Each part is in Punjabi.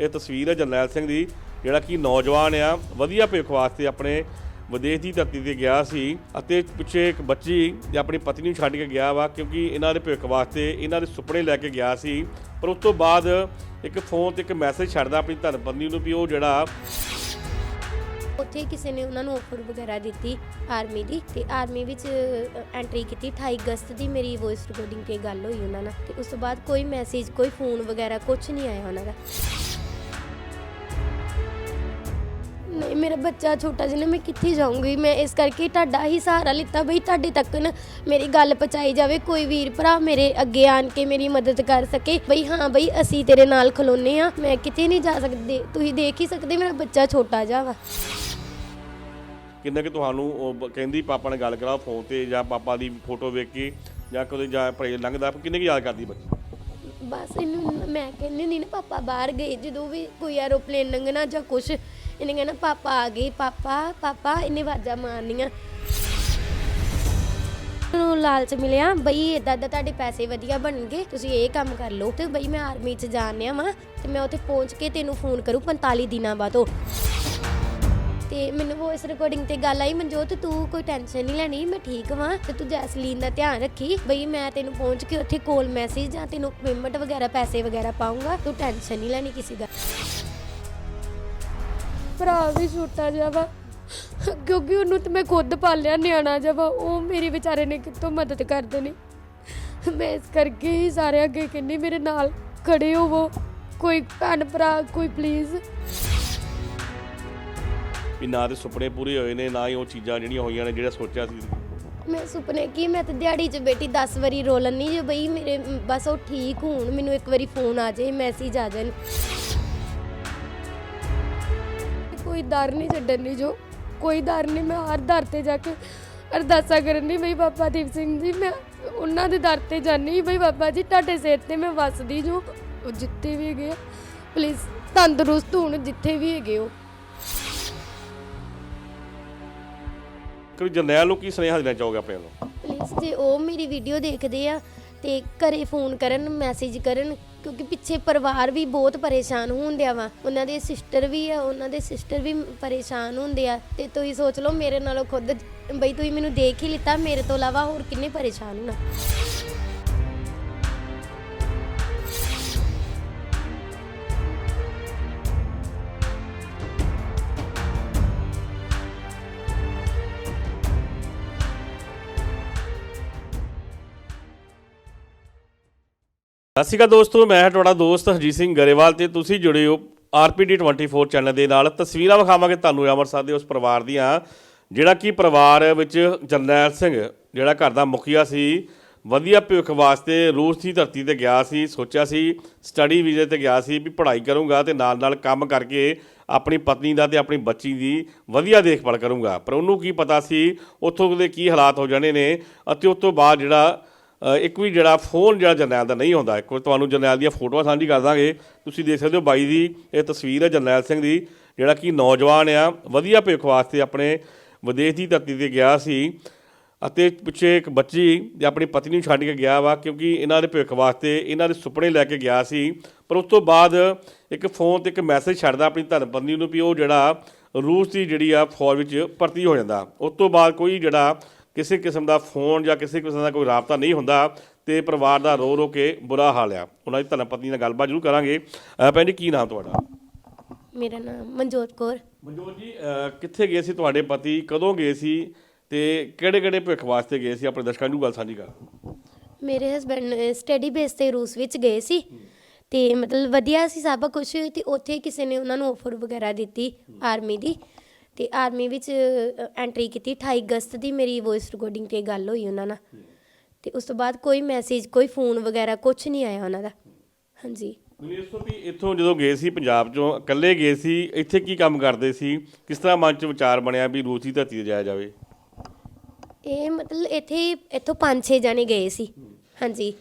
ਇਹ ਤਸਵੀਰ ਹੈ ਜਰਨੈਲ ਸਿੰਘ ਦੀ, ਜਿਹੜਾ ਕਿ ਨੌਜਵਾਨ ਆ, ਵਧੀਆ ਭਵਿੱਖ ਵਾਸਤੇ ਆਪਣੇ ਵਿਦੇਸ਼ ਦੀ ਧਰਤੀ ਤੇ ਗਿਆ ਸੀ ਅਤੇ ਪਿੱਛੇ ਇੱਕ ਬੱਚੀ ਤੇ ਆਪਣੀ ਪਤਨੀ ਨੂੰ ਛੱਡ ਕੇ ਗਿਆ ਵਾ ਕਿਉਂਕਿ ਇਹਨਾਂ ਦੇ ਭਵਿੱਖ ਵਾਸਤੇ ਇਹਨਾਂ ਦੇ ਸੁਪਨੇ ਲੈ ਕੇ ਗਿਆ ਸੀ। ਪਰ ਉਸ ਤੋਂ ਬਾਅਦ ਇੱਕ ਫੋਨ ਤੇ ਇੱਕ ਮੈਸੇਜ ਛੱਡਦਾ ਆਪਣੀ ਧਰਮ ਪਤਨੀ ਨੂੰ ਵੀ ਉਹ ਜਿਹੜਾ ਉੱਥੇ ਕਿਸੇ ਨੇ ਉਹਨਾਂ ਨੂੰ ਆਫਰ ਵਗੈਰਾ ਦਿੱਤੀ ਆਰਮੀ ਦੀ ਤੇ ਆਰਮੀ ਵਿੱਚ ਐਂਟਰੀ ਕੀਤੀ। 28 ਅਗਸਤ ਦੀ ਮੇਰੀ ਵੌਇਸ ਰਿਕਾਰਡਿੰਗ ਤੇ ਗੱਲ ਹੋਈ ਉਹਨਾਂ ਨਾਲ ਤੇ ਉਸ ਤੋਂ ਬਾਅਦ ਕੋਈ ਮੈਸੇਜ ਕੋਈ ਫੋਨ ਵਗੈਰਾ ਕੁਝ ਨਹੀਂ ਆਇਆ ਉਹਨਾਂ ਦਾ। ਨਹੀਂ ਮੇਰਾ ਬੱਚਾ ਛੋਟਾ ਜਿਹਾ ਨਾ ਮੈਂ ਕਿੱਥੇ ਜਾਊਂਗੀ? ਮੈਂ ਇਸ ਕਰਕੇ ਤੁਹਾਡਾ ਹੀ ਸਹਾਰਾ ਲਿੱਤਾ ਬਈ ਤੁਹਾਡੇ ਤੱਕ ਨਾ ਮੇਰੀ ਗੱਲ ਪਹੁੰਚਾਈ ਜਾਵੇ ਕੋਈ ਵੀਰ ਭਰਾ ਮੇਰੇ ਅੱਗੇ ਆਣ ਕੇ ਮੇਰੀ ਮਦਦ ਕਰ ਸਕੇ। ਬਈ ਹਾਂ ਬਈ ਅਸੀਂ ਤੇਰੇ ਨਾਲ ਖਲੋਨੇ ਆ ਮੈਂ ਕਿਤੇ ਨਹੀਂ ਜਾ ਸਕਦੀ। ਤੁਸੀਂ ਦੇਖ ਹੀ ਸਕਦੇ ਮੇਰਾ ਬੱਚਾ ਛੋਟਾ ਜਿਹਾ ਵਾ। ਕਿੰਨਾ ਕਿ ਤੁਹਾਨੂੰ ਉਹ ਬ- ਕਹਿੰਦੀ ਪਾਪਾ ਨਾਲ ਗੱਲ ਕਰਾਓ ਫੋਨ ਤੇ ਜਾਂ ਪਾਪਾ ਦੀ ਫੋਟੋ ਵੇਖ ਕੇ ਜਾਂ ਕਦੇ ਜਾਂ ਭਰੇ ਲੰਘਦਾ ਕਿੰਨੇ ਕੀ ਯਾਦ ਕਰਦੀ ਬੱਚੀ? ਬਸ ਇਹਨੂੰ ਮੈਂ ਕਹਿੰਦੀ ਨਹੀਂ ਨਾ ਪਾਪਾ ਬਾਹਰ ਗਏ ਜਦੋਂ ਵੀ ਕੋਈ ਐਰੋਪਲੇਨ ਲੰਘਣਾ ਜਾਂ ਕੁਛ ਇਹਨੇ ਕਹਿਣਾ ਪਾਪਾ ਆ ਗਏ ਪਾਪਾ ਪਾਪਾ ਇਹਨੇ ਆਵਾਜ਼ਾਂ ਮਾਰਨੀਆਂ ਨੂੰ ਲਾਲਚ ਮਿਲਿਆ ਬਈ ਇਦਾਂ ਦਾ ਤੁਹਾਡੇ ਪੈਸੇ ਵਧੀਆ ਬਣਨਗੇ, ਤੁਸੀਂ ਇਹ ਕੰਮ ਕਰ ਲਓ। ਤੇ ਬਈ ਮੈਂ ਆਰਮੀ 'ਚ ਜਾਣਿਆ ਵਾਂ ਤੇ ਮੈਂ ਉੱਥੇ ਪਹੁੰਚ ਕੇ ਤੈਨੂੰ ਫੋਨ ਕਰੂ 45 ਦਿਨਾਂ ਬਾਅਦ ਉਹ। ਤੇ ਮੈਨੂੰ ਵੌਇਸ ਰਿਕਾਰਡਿੰਗ ਤੇ ਗੱਲ ਆਈ, ਮਨਜੋਤ, ਤੂੰ ਕੋਈ ਟੈਨਸ਼ਨ ਨਹੀਂ ਲੈਣੀ, ਮੈਂ ਠੀਕ ਵਾਂ ਤੇ ਤੂੰ ਜੈਸਲੀਨ ਦਾ ਧਿਆਨ ਰੱਖੀ। ਬਈ ਮੈਂ ਤੈਨੂੰ ਪਹੁੰਚ ਕੇ ਉੱਥੇ ਕੋਲ ਮੈਸੇਜ ਜਾਂ ਤੈਨੂੰ ਪੇਮੈਂਟ ਵਗੈਰਾ, ਪੈਸੇ ਵਗੈਰਾ ਪਾਉਂਗਾ ਤੂੰ ਟੈਨਸ਼ਨ ਨਹੀਂ ਲੈਣੀ ਕਿਸੇ ਦਾ। ਭਰਾ ਵੀ ਛੋਟਾ ਜਿਹਾ ਵਾ। ਕਿਉਂਕਿ ਉਹਨੂੰ ਤੇ ਮੈਂ ਖੁਦ ਪਾਲਿਆ ਨਿਆਣਾ ਜਿਹਾ ਵਾ। ਉਹ ਮੇਰੀ ਵਿਚਾਰੇ ਨੇ ਕਿਤੋਂ ਮਦਦ ਕਰ ਦੇਣੀ। ਮੈਂ ਇਸ ਕਰਕੇ ਹੀ ਸਾਰੇ ਅੱਗੇ ਕਹਿੰਦੀ ਮੇਰੇ ਨਾਲ ਖੜੇ ਹੋਵੋ। ਕੋਈ ਭੈਣ ਭਰਾ ਕੋਈ ਪਲੀਜ਼ ਵੀ ਨਾ ਤੇ ਸੁਪਨੇ ਪੂਰੇ ਹੋਏ ਨੇ ਨਾ ਹੀ ਉਹ ਚੀਜ਼ਾਂ ਜਿਹੜੀਆਂ ਹੋਈਆਂ ਨੇ ਜਿਹੜਾ ਸੋਚਿਆ ਸੀ। ਮੈਂ ਸੁਪਨੇ ਕੀ ਮੈਂ ਤੇ ਦਿਹਾੜੀ 'ਚ ਬੇਟੀ 10 ਵਾਰੀ ਰੋ ਲੈਂਦੀ ਜੇ ਬਈ ਮੇਰੇ ਬਸ ਉਹ ਠੀਕ ਹੋਣ। ਮੈਨੂੰ ਇੱਕ ਵਾਰੀ ਫੋਨ ਆ ਜਾਏ ਮੈਸੇਜ ਆ ਜਾਣ। ਕੋਈ ਦਰ ਨਹੀਂ ਛੱਡਣ ਦੀ ਜੋ ਕੋਈ ਦਰ ਨਹੀਂ ਮੈਂ ਹਰ ਦਰ ਤੇ ਜਾ ਕੇ ਅਰਦਾਸਾਂ ਕਰਨ ਦੀ ਬਈ ਬਾਬਾ ਦੀਪ ਸਿੰਘ ਜੀ ਮੈਂ ਉਹਨਾਂ ਦੇ ਦਰ ਤੇ ਜਾਨੀ ਬਈ ਬਾਬਾ ਜੀ ਤੁਹਾਡੇ ਸਿਰ ਤੇ ਮੈਂ ਵਸਦੀ ਜੋ ਉਹ ਜਿੱਥੇ ਵੀ ਹੈਗੇ ਪਲੀਜ਼ ਤੰਦਰੁਸਤ ਹੋਣ ਜਿੱਥੇ ਵੀ ਹੈਗੇ ਹੋ ਕਿ ਜਰਨੈਲ ਨੂੰ ਕੀ ਸੁਨੇਹਾ ਦੇਣਾ ਚਾਹੋਗੇ ਆਪਣੇ ਵੱਲੋਂ? ਪਲੀਜ਼ ਜੇ ਉਹ ਮੇਰੀ ਵੀਡੀਓ ਦੇਖਦੇ ਆ ਤੇ ਘਰੇ ਫੋਨ ਕਰਨ ਮੈਸੇਜ ਕਰਨ ਕਿਉਂਕਿ ਪਿੱਛੇ ਪਰਿਵਾਰ ਵੀ ਬਹੁਤ ਪਰੇਸ਼ਾਨ ਹੁੰਦਿਆ ਵਾ। ਉਹਨਾਂ ਦੇ ਸਿਸਟਰ ਵੀ ਆ, ਉਹਨਾਂ ਦੇ ਸਿਸਟਰ ਵੀ ਪਰੇਸ਼ਾਨ ਹੁੰਦੇ ਆ। ਤੇ ਤੁਸੀਂ ਸੋਚ ਲਓ ਮੇਰੇ ਨਾਲੋਂ ਖੁਦ, ਬਈ ਤੁਸੀਂ ਮੈਨੂੰ ਦੇਖ ਹੀ ਲਿੱਤਾ, ਮੇਰੇ ਤੋਂ ਇਲਾਵਾ ਹੋਰ ਕਿੰਨੇ ਪਰੇਸ਼ਾਨ ਹੋਣਾ ਸਤਿ ਸ਼੍ਰੀ ਅਕਾਲ ਦੋਸਤੋ, ਮੈਂ ਹਾਂ ਤੁਹਾਡਾ ਦੋਸਤ ਹਰਜੀਤ ਸਿੰਘ ਗਰੇਵਾਲ ਤੇ ਤੁਸੀਂ ਜੁੜੇ ਹੋ ਆਰਪੀਡੀ 24 ਚੈਨਲ ਦੇ ਨਾਲ। ਤਸਵੀਰਾਂ ਵਿਖਾਵਾਂਗੇ ਤੁਹਾਨੂੰ ਅੰਮ੍ਰਿਤਸਰ ਦੇ ਉਸ ਪਰਿਵਾਰ ਦੀਆਂ, ਜਿਹੜਾ ਕਿ ਪਰਿਵਾਰ ਵਿੱਚ ਜਰਨੈਲ ਸਿੰਘ, ਜਿਹੜਾ ਘਰ ਦਾ ਮੁਖੀਆ ਸੀ, ਵਧੀਆ ਭਵਿੱਖ ਵਾਸਤੇ ਰੂਸ ਦੀ ਧਰਤੀ ਤੇ ਗਿਆ ਸੀ, ਸੋਚਿਆ ਸੀ ਸਟੱਡੀ ਵੀਜ਼ੇ ਤੇ ਗਿਆ ਸੀ ਵੀ ਪੜ੍ਹਾਈ ਕਰੂੰਗਾ ਤੇ ਨਾਲ ਨਾਲ ਕੰਮ ਕਰਕੇ ਆਪਣੀ ਪਤਨੀ ਦਾ ਤੇ ਆਪਣੀ ਬੱਚੀ ਦੀ ਵਧੀਆ ਦੇਖਭਾਲ ਕਰੂੰਗਾ। ਪਰ ਉਹਨੂੰ ਕੀ ਪਤਾ ਸੀ, ਉੱਥੋਂ ਦੇ ਕੀ ਹਾਲਾਤ ਹੋ ਜਾਣੇ ਨੇ ਅਤੇ ਉਸ ਤੋਂ ਬਾਅਦ ਜਿਹੜਾ ਇੱਕ ਵੀ ਜਿਹੜਾ ਫੋਨ ਜਿਹੜਾ ਜਰਨੈਲ ਦਾ ਨਹੀਂ ਹੁੰਦਾ, ਇੱਕ ਵਾਰ ਤੁਹਾਨੂੰ ਜਰਨੈਲ ਦੀਆਂ ਫੋਟੋਆਂ ਸਾਂਝੀ ਕਰ ਦਾਂਗੇ। ਤੁਸੀਂ ਦੇਖ ਸਕਦੇ ਹੋ ਬਾਈ ਦੀ ਇਹ ਤਸਵੀਰ ਹੈ ਜਰਨੈਲ ਸਿੰਘ ਦੀ, ਜਿਹੜਾ ਕਿ ਨੌਜਵਾਨ ਆ, ਵਧੀਆ ਭਵਿੱਖ ਵਾਸਤੇ ਆਪਣੇ ਵਿਦੇਸ਼ ਦੀ ਧਰਤੀ ਤੇ ਗਿਆ ਸੀ ਅਤੇ ਪਿੱਛੇ ਇੱਕ ਬੱਚੀ ਤੇ ਆਪਣੀ ਪਤਨੀ ਨੂੰ ਛੱਡ ਕੇ ਗਿਆ ਵਾ ਕਿਉਂਕਿ ਇਹਨਾਂ ਦੇ ਭਵਿੱਖ ਵਾਸਤੇ ਇਹਨਾਂ ਦੇ ਸੁਪਨੇ ਲੈ ਕੇ ਗਿਆ ਸੀ। ਪਰ ਉਸ ਤੋਂ ਬਾਅਦ ਇੱਕ ਫੋਨ ਤੇ ਇੱਕ ਮੈਸੇਜ ਛੱਡਦਾ ਆਪਣੀ ਧਰਮ ਨੂੰ ਵੀ ਉਹ ਜਿਹੜਾ ਰੂਸ ਦੀ ਜਿਹੜੀ ਆ ਫੌਜ ਵਿੱਚ ਭਰਤੀ ਹੋ ਜਾਂਦਾ। ਉਸ ਤੋਂ ਬਾਅਦ ਕੋਈ ਜਿਹੜਾ ਕਿਸੇ ਕਿਸਮ ਦਾ ਫੋਨ ਜਾਂ ਕਿਸੇ ਕਿਸਮ ਦਾ ਕੋਈ ਰਾਬਤਾ ਨਹੀਂ ਹੁੰਦਾ ਤੇ ਪਰਿਵਾਰ ਦਾ ਰੋ ਰੋ ਕੇ ਬੁਰਾ ਹਾਲ ਆ। ਉਹਨਾਂ ਦੀ ਧਰਮ ਪਤਨੀ ਨਾਲ ਗੱਲਬਾਤ ਜ਼ਰੂਰ ਕਰਾਂਗੇ। ਭੈਣ ਜੀ ਕੀ ਨਾਮ ਤੁਹਾਡਾ? ਮੇਰਾ ਨਾਮ ਮਨਜੋਤ ਕੌਰ। ਮਨਜੋਤ ਜੀ ਕਿੱਥੇ ਗਏ ਸੀ ਤੁਹਾਡੇ ਪਤੀ? ਕਦੋਂ ਗਏ ਸੀ? ਤੇ ਕਿਹੜੇ ਕਿਹੜੇ ਭਵਿੱਖ ਵਾਸਤੇ ਗਏ ਸੀ? ਆਪਣੇ ਦਰਸ਼ਕਾਂ ਨੂੰ ਗੱਲ ਸਾਂਝੀ ਕਰ। ਮੇਰੇ ਹਸਬੰਡ ਸਟੱਡੀ ਬੇਸ ਤੇ ਰੂਸ ਵਿੱਚ ਗਏ ਸੀ। ਤੇ ਮਤਲਬ ਵਧੀਆ ਸੀ ਸਭ ਕੁਝ ਤੇ ਉੱਥੇ ਕਿਸੇ ਨੇ ਉਹਨਾਂ ਨੂੰ ਆਫਰ ਵਗੈਰਾ ਦਿੱਤੀ ਆਰਮੀ ਦੀ। ਤੇ ਆਰਮੀ ਵਿੱਚ ਐਂਟਰੀ ਕੀਤੀ 28 ਅਗਸਤ ਦੀ ਮੇਰੀ ਵੌਇਸ ਰਿਕਾਰਡਿੰਗ ਤੇ ਗੱਲ ਹੋਈ ਉਹਨਾਂ ਨਾਲ। ਤੇ ਉਸ ਤੋਂ ਬਾਅਦ ਕੋਈ ਮੈਸੇਜ ਕੋਈ ਫੋਨ ਵਗੈਰਾ ਕੁਝ ਨਹੀਂ ਆਇਆ ਉਹਨਾਂ ਦਾ। ਹਾਂਜੀ। ਮੈਨੂੰ ਤੋਂ ਵੀ ਇੱਥੋਂ ਜਦੋਂ ਗਏ ਸੀ ਪੰਜਾਬ ਚੋਂ ਇਕੱਲੇ ਗਏ ਸੀ ਇੱਥੇ ਕੀ ਕੰਮ ਕਰਦੇ ਸੀ? ਕਿਸ ਤਰ੍ਹਾਂ ਮਨ 'ਚ ਵਿਚਾਰ ਬਣਿਆ ਵੀ ਰੂਸ ਦੀ ਧਰਤੀ ਤੇ ਜਾਇਆ ਜਾਵੇ? ਇਹ ਮਤਲਬ ਇੱਥੇ ਇੱਥੋਂ ਪੰਜ ਛੇ ਜਾਣੇ ਗਏ ਸੀ। ਹਾਂਜੀ।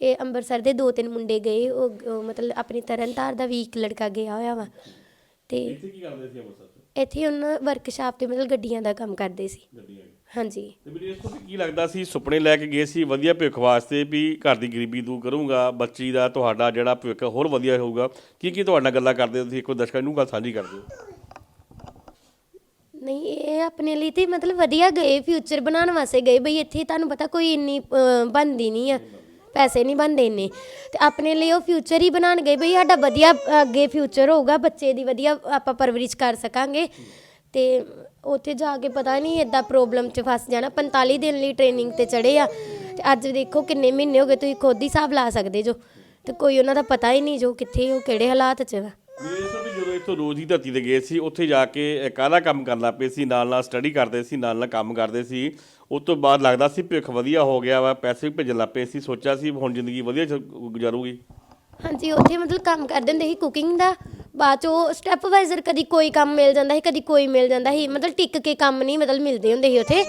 ਇਹ ਅੰਮ੍ਰਿਤਸਰ ਦੇ ਦੋ ਤਿੰਨ ਮੁੰਡੇ ਗਏ ਉਹ ਉਹ ਮਤਲਬ ਆਪਣੀ ਤਰਨਤਾਰ ਦਾ ਵੀ ਇੱਕ ਲੜਕਾ ਗਿਆ ਹੋਇਆ ਵਾ। ਤੇ ਇੱਥੇ ਕੀ ਕਰਦੇ ਸੀ ਅੰਮ੍ਰਿਤਸਰ 'ਚ? ਇੱਥੇ ਉਹਨਾਂ ਵਰਕਸ਼ਾਪ ਤੇ ਮਤਲਬ ਗੱਡੀਆਂ ਦਾ ਕੰਮ ਕਰਦੇ ਸੀ। ਹਾਂਜੀ। ਤੇ ਮੈਨੂੰ ਇਸ ਤੋਂ ਵੀ ਕੀ ਲੱਗਦਾ ਸੀ ਸੁਪਨੇ ਲੈ ਕੇ ਗਏ ਸੀ ਵਧੀਆ ਭਵਿੱਖ ਵਾਸਤੇ ਵੀ ਘਰ ਦੀ ਗਰੀਬੀ ਦੂਰ ਕਰੂੰਗਾ ਬੱਚੀ ਦਾ ਤੁਹਾਡਾ ਜਿਹੜਾ ਭਵਿੱਖ ਹੋਰ ਵਧੀਆ ਹੋਊਗਾ। ਕੀ ਕੀ ਤੁਹਾਡੇ ਨਾਲ ਗੱਲਾਂ ਕਰਦੇ ਹੋ ਤੁਸੀਂ? ਇੱਕੋ ਦਰਸ਼ਕਾਂ ਨੂੰ ਗੱਲ ਸਾਂਝੀ ਕਰਦੇ ਹੋ। ਨਹੀਂ ਇਹ ਆਪਣੇ ਲਈ ਤੇ ਮਤਲਬ ਵਧੀਆ ਗਏ ਫਿਊਚਰ ਬਣਾਉਣ ਵਾਸਤੇ ਗਏ ਬਈ ਇੱਥੇ ਤੁਹਾਨੂੰ ਪਤਾ ਕੋਈ ਇੰਨੀ ਅਹ, ਬਣਦੀ ਨਹੀਂ ਆ। ਪੈਸੇ ਨਹੀਂ ਬਣਦੇ ਇੰਨੇ। ਤੇ ਆਪਣੇ ਲਈ ਉਹ ਫਿਊਚਰ ਹੀ ਬਣਾਉਣ ਗਏ ਬਈ, ਸਾਡਾ ਵਧੀਆ ਅੱਗੇ ਫਿਊਚਰ ਹੋਊਗਾ, ਬੱਚੇ ਦੀ ਵਧੀਆ ਆਪਾਂ ਪਰਵਰਿਸ਼ ਕਰ ਸਕਾਂਗੇ। ਤੇ ਉੱਥੇ ਜਾ ਕੇ ਪਤਾ ਨਹੀਂ ਇਦਾਂ ਪ੍ਰੋਬਲਮ 'ਚ ਫਸ ਜਾਣਾ। 45 ਦਿਨ ਲਈ ਟ੍ਰੇਨਿੰਗ ਤੇ ਚੜੇ ਆ। ਤੇ ਅੱਜ ਦੇਖੋ ਕਿੰਨੇ ਮਹੀਨੇ ਹੋ ਗਏ, ਤੁਸੀਂ ਖੁਦ ਹੀ ਹਿਸਾਬ ਲਾ ਸਕਦੇ ਜੋ। ਤੇ ਕੋਈ ਉਹਨਾਂ ਦਾ ਪਤਾ ਹੀ ਨਹੀਂ ਜੋ ਕਿੱਥੇ, ਉਹ ਕਿਹੜੇ ਹਾਲਾਤ 'ਚ ਵਾ। ਜਦੋਂ ਇੱਥੋਂ ਰੋਜ਼ ਦੀ ਧਰਤੀ ਤੇ ਗਏ ਸੀ, ਉੱਥੇ ਜਾ ਕੇ ਕਾਹਦਾ ਕੰਮ ਕਰਨਾ ਪਏ ਸੀ, ਨਾਲ ਨਾਲ ਸਟੱਡੀ ਕਰਦੇ ਸੀ, ਨਾਲ ਨਾਲ ਕੰਮ ਕਰਦੇ ਸੀ। ਉਸ ਤੋਂ ਬਾਅਦ ਲੱਗਦਾ ਸੀ ਭਵਿੱਖ ਵਧੀਆ ਹੋ ਗਿਆ ਵਾ, ਪੈਸੇ ਵੀ ਭੇਜਣ ਲੱਗ ਪਏ ਸੀ, ਸੋਚਿਆ ਸੀ ਹੁਣ ਜ਼ਿੰਦਗੀ ਵਧੀਆ ਚੱਲ- ਗੁਜ਼ਾਰੂਗੀ। ਹਾਂਜੀ, ਉੱਥੇ ਮਤਲਬ ਕੰਮ ਕਰਦੇ ਹੁੰਦੇ ਸੀ ਕੁਕਿੰਗ ਦਾ, ਬਾਅਦ ਚੋਂ ਸਟੈਪ ਵਾਈਜ਼ਰ ਕਦੀ ਕੋਈ ਕੰਮ ਮਿਲ ਜਾਂਦਾ ਸੀ, ਕਦੀ ਕੋਈ ਮਿਲ ਜਾਂਦਾ ਸੀ, ਮਤਲਬ ਟਿਕ ਕੇ ਕੰਮ ਨਹੀਂ ਮਤਲਬ ਮਿਲਦੇ ਹੁੰਦੇ ਸੀ ਉੱਥੇ।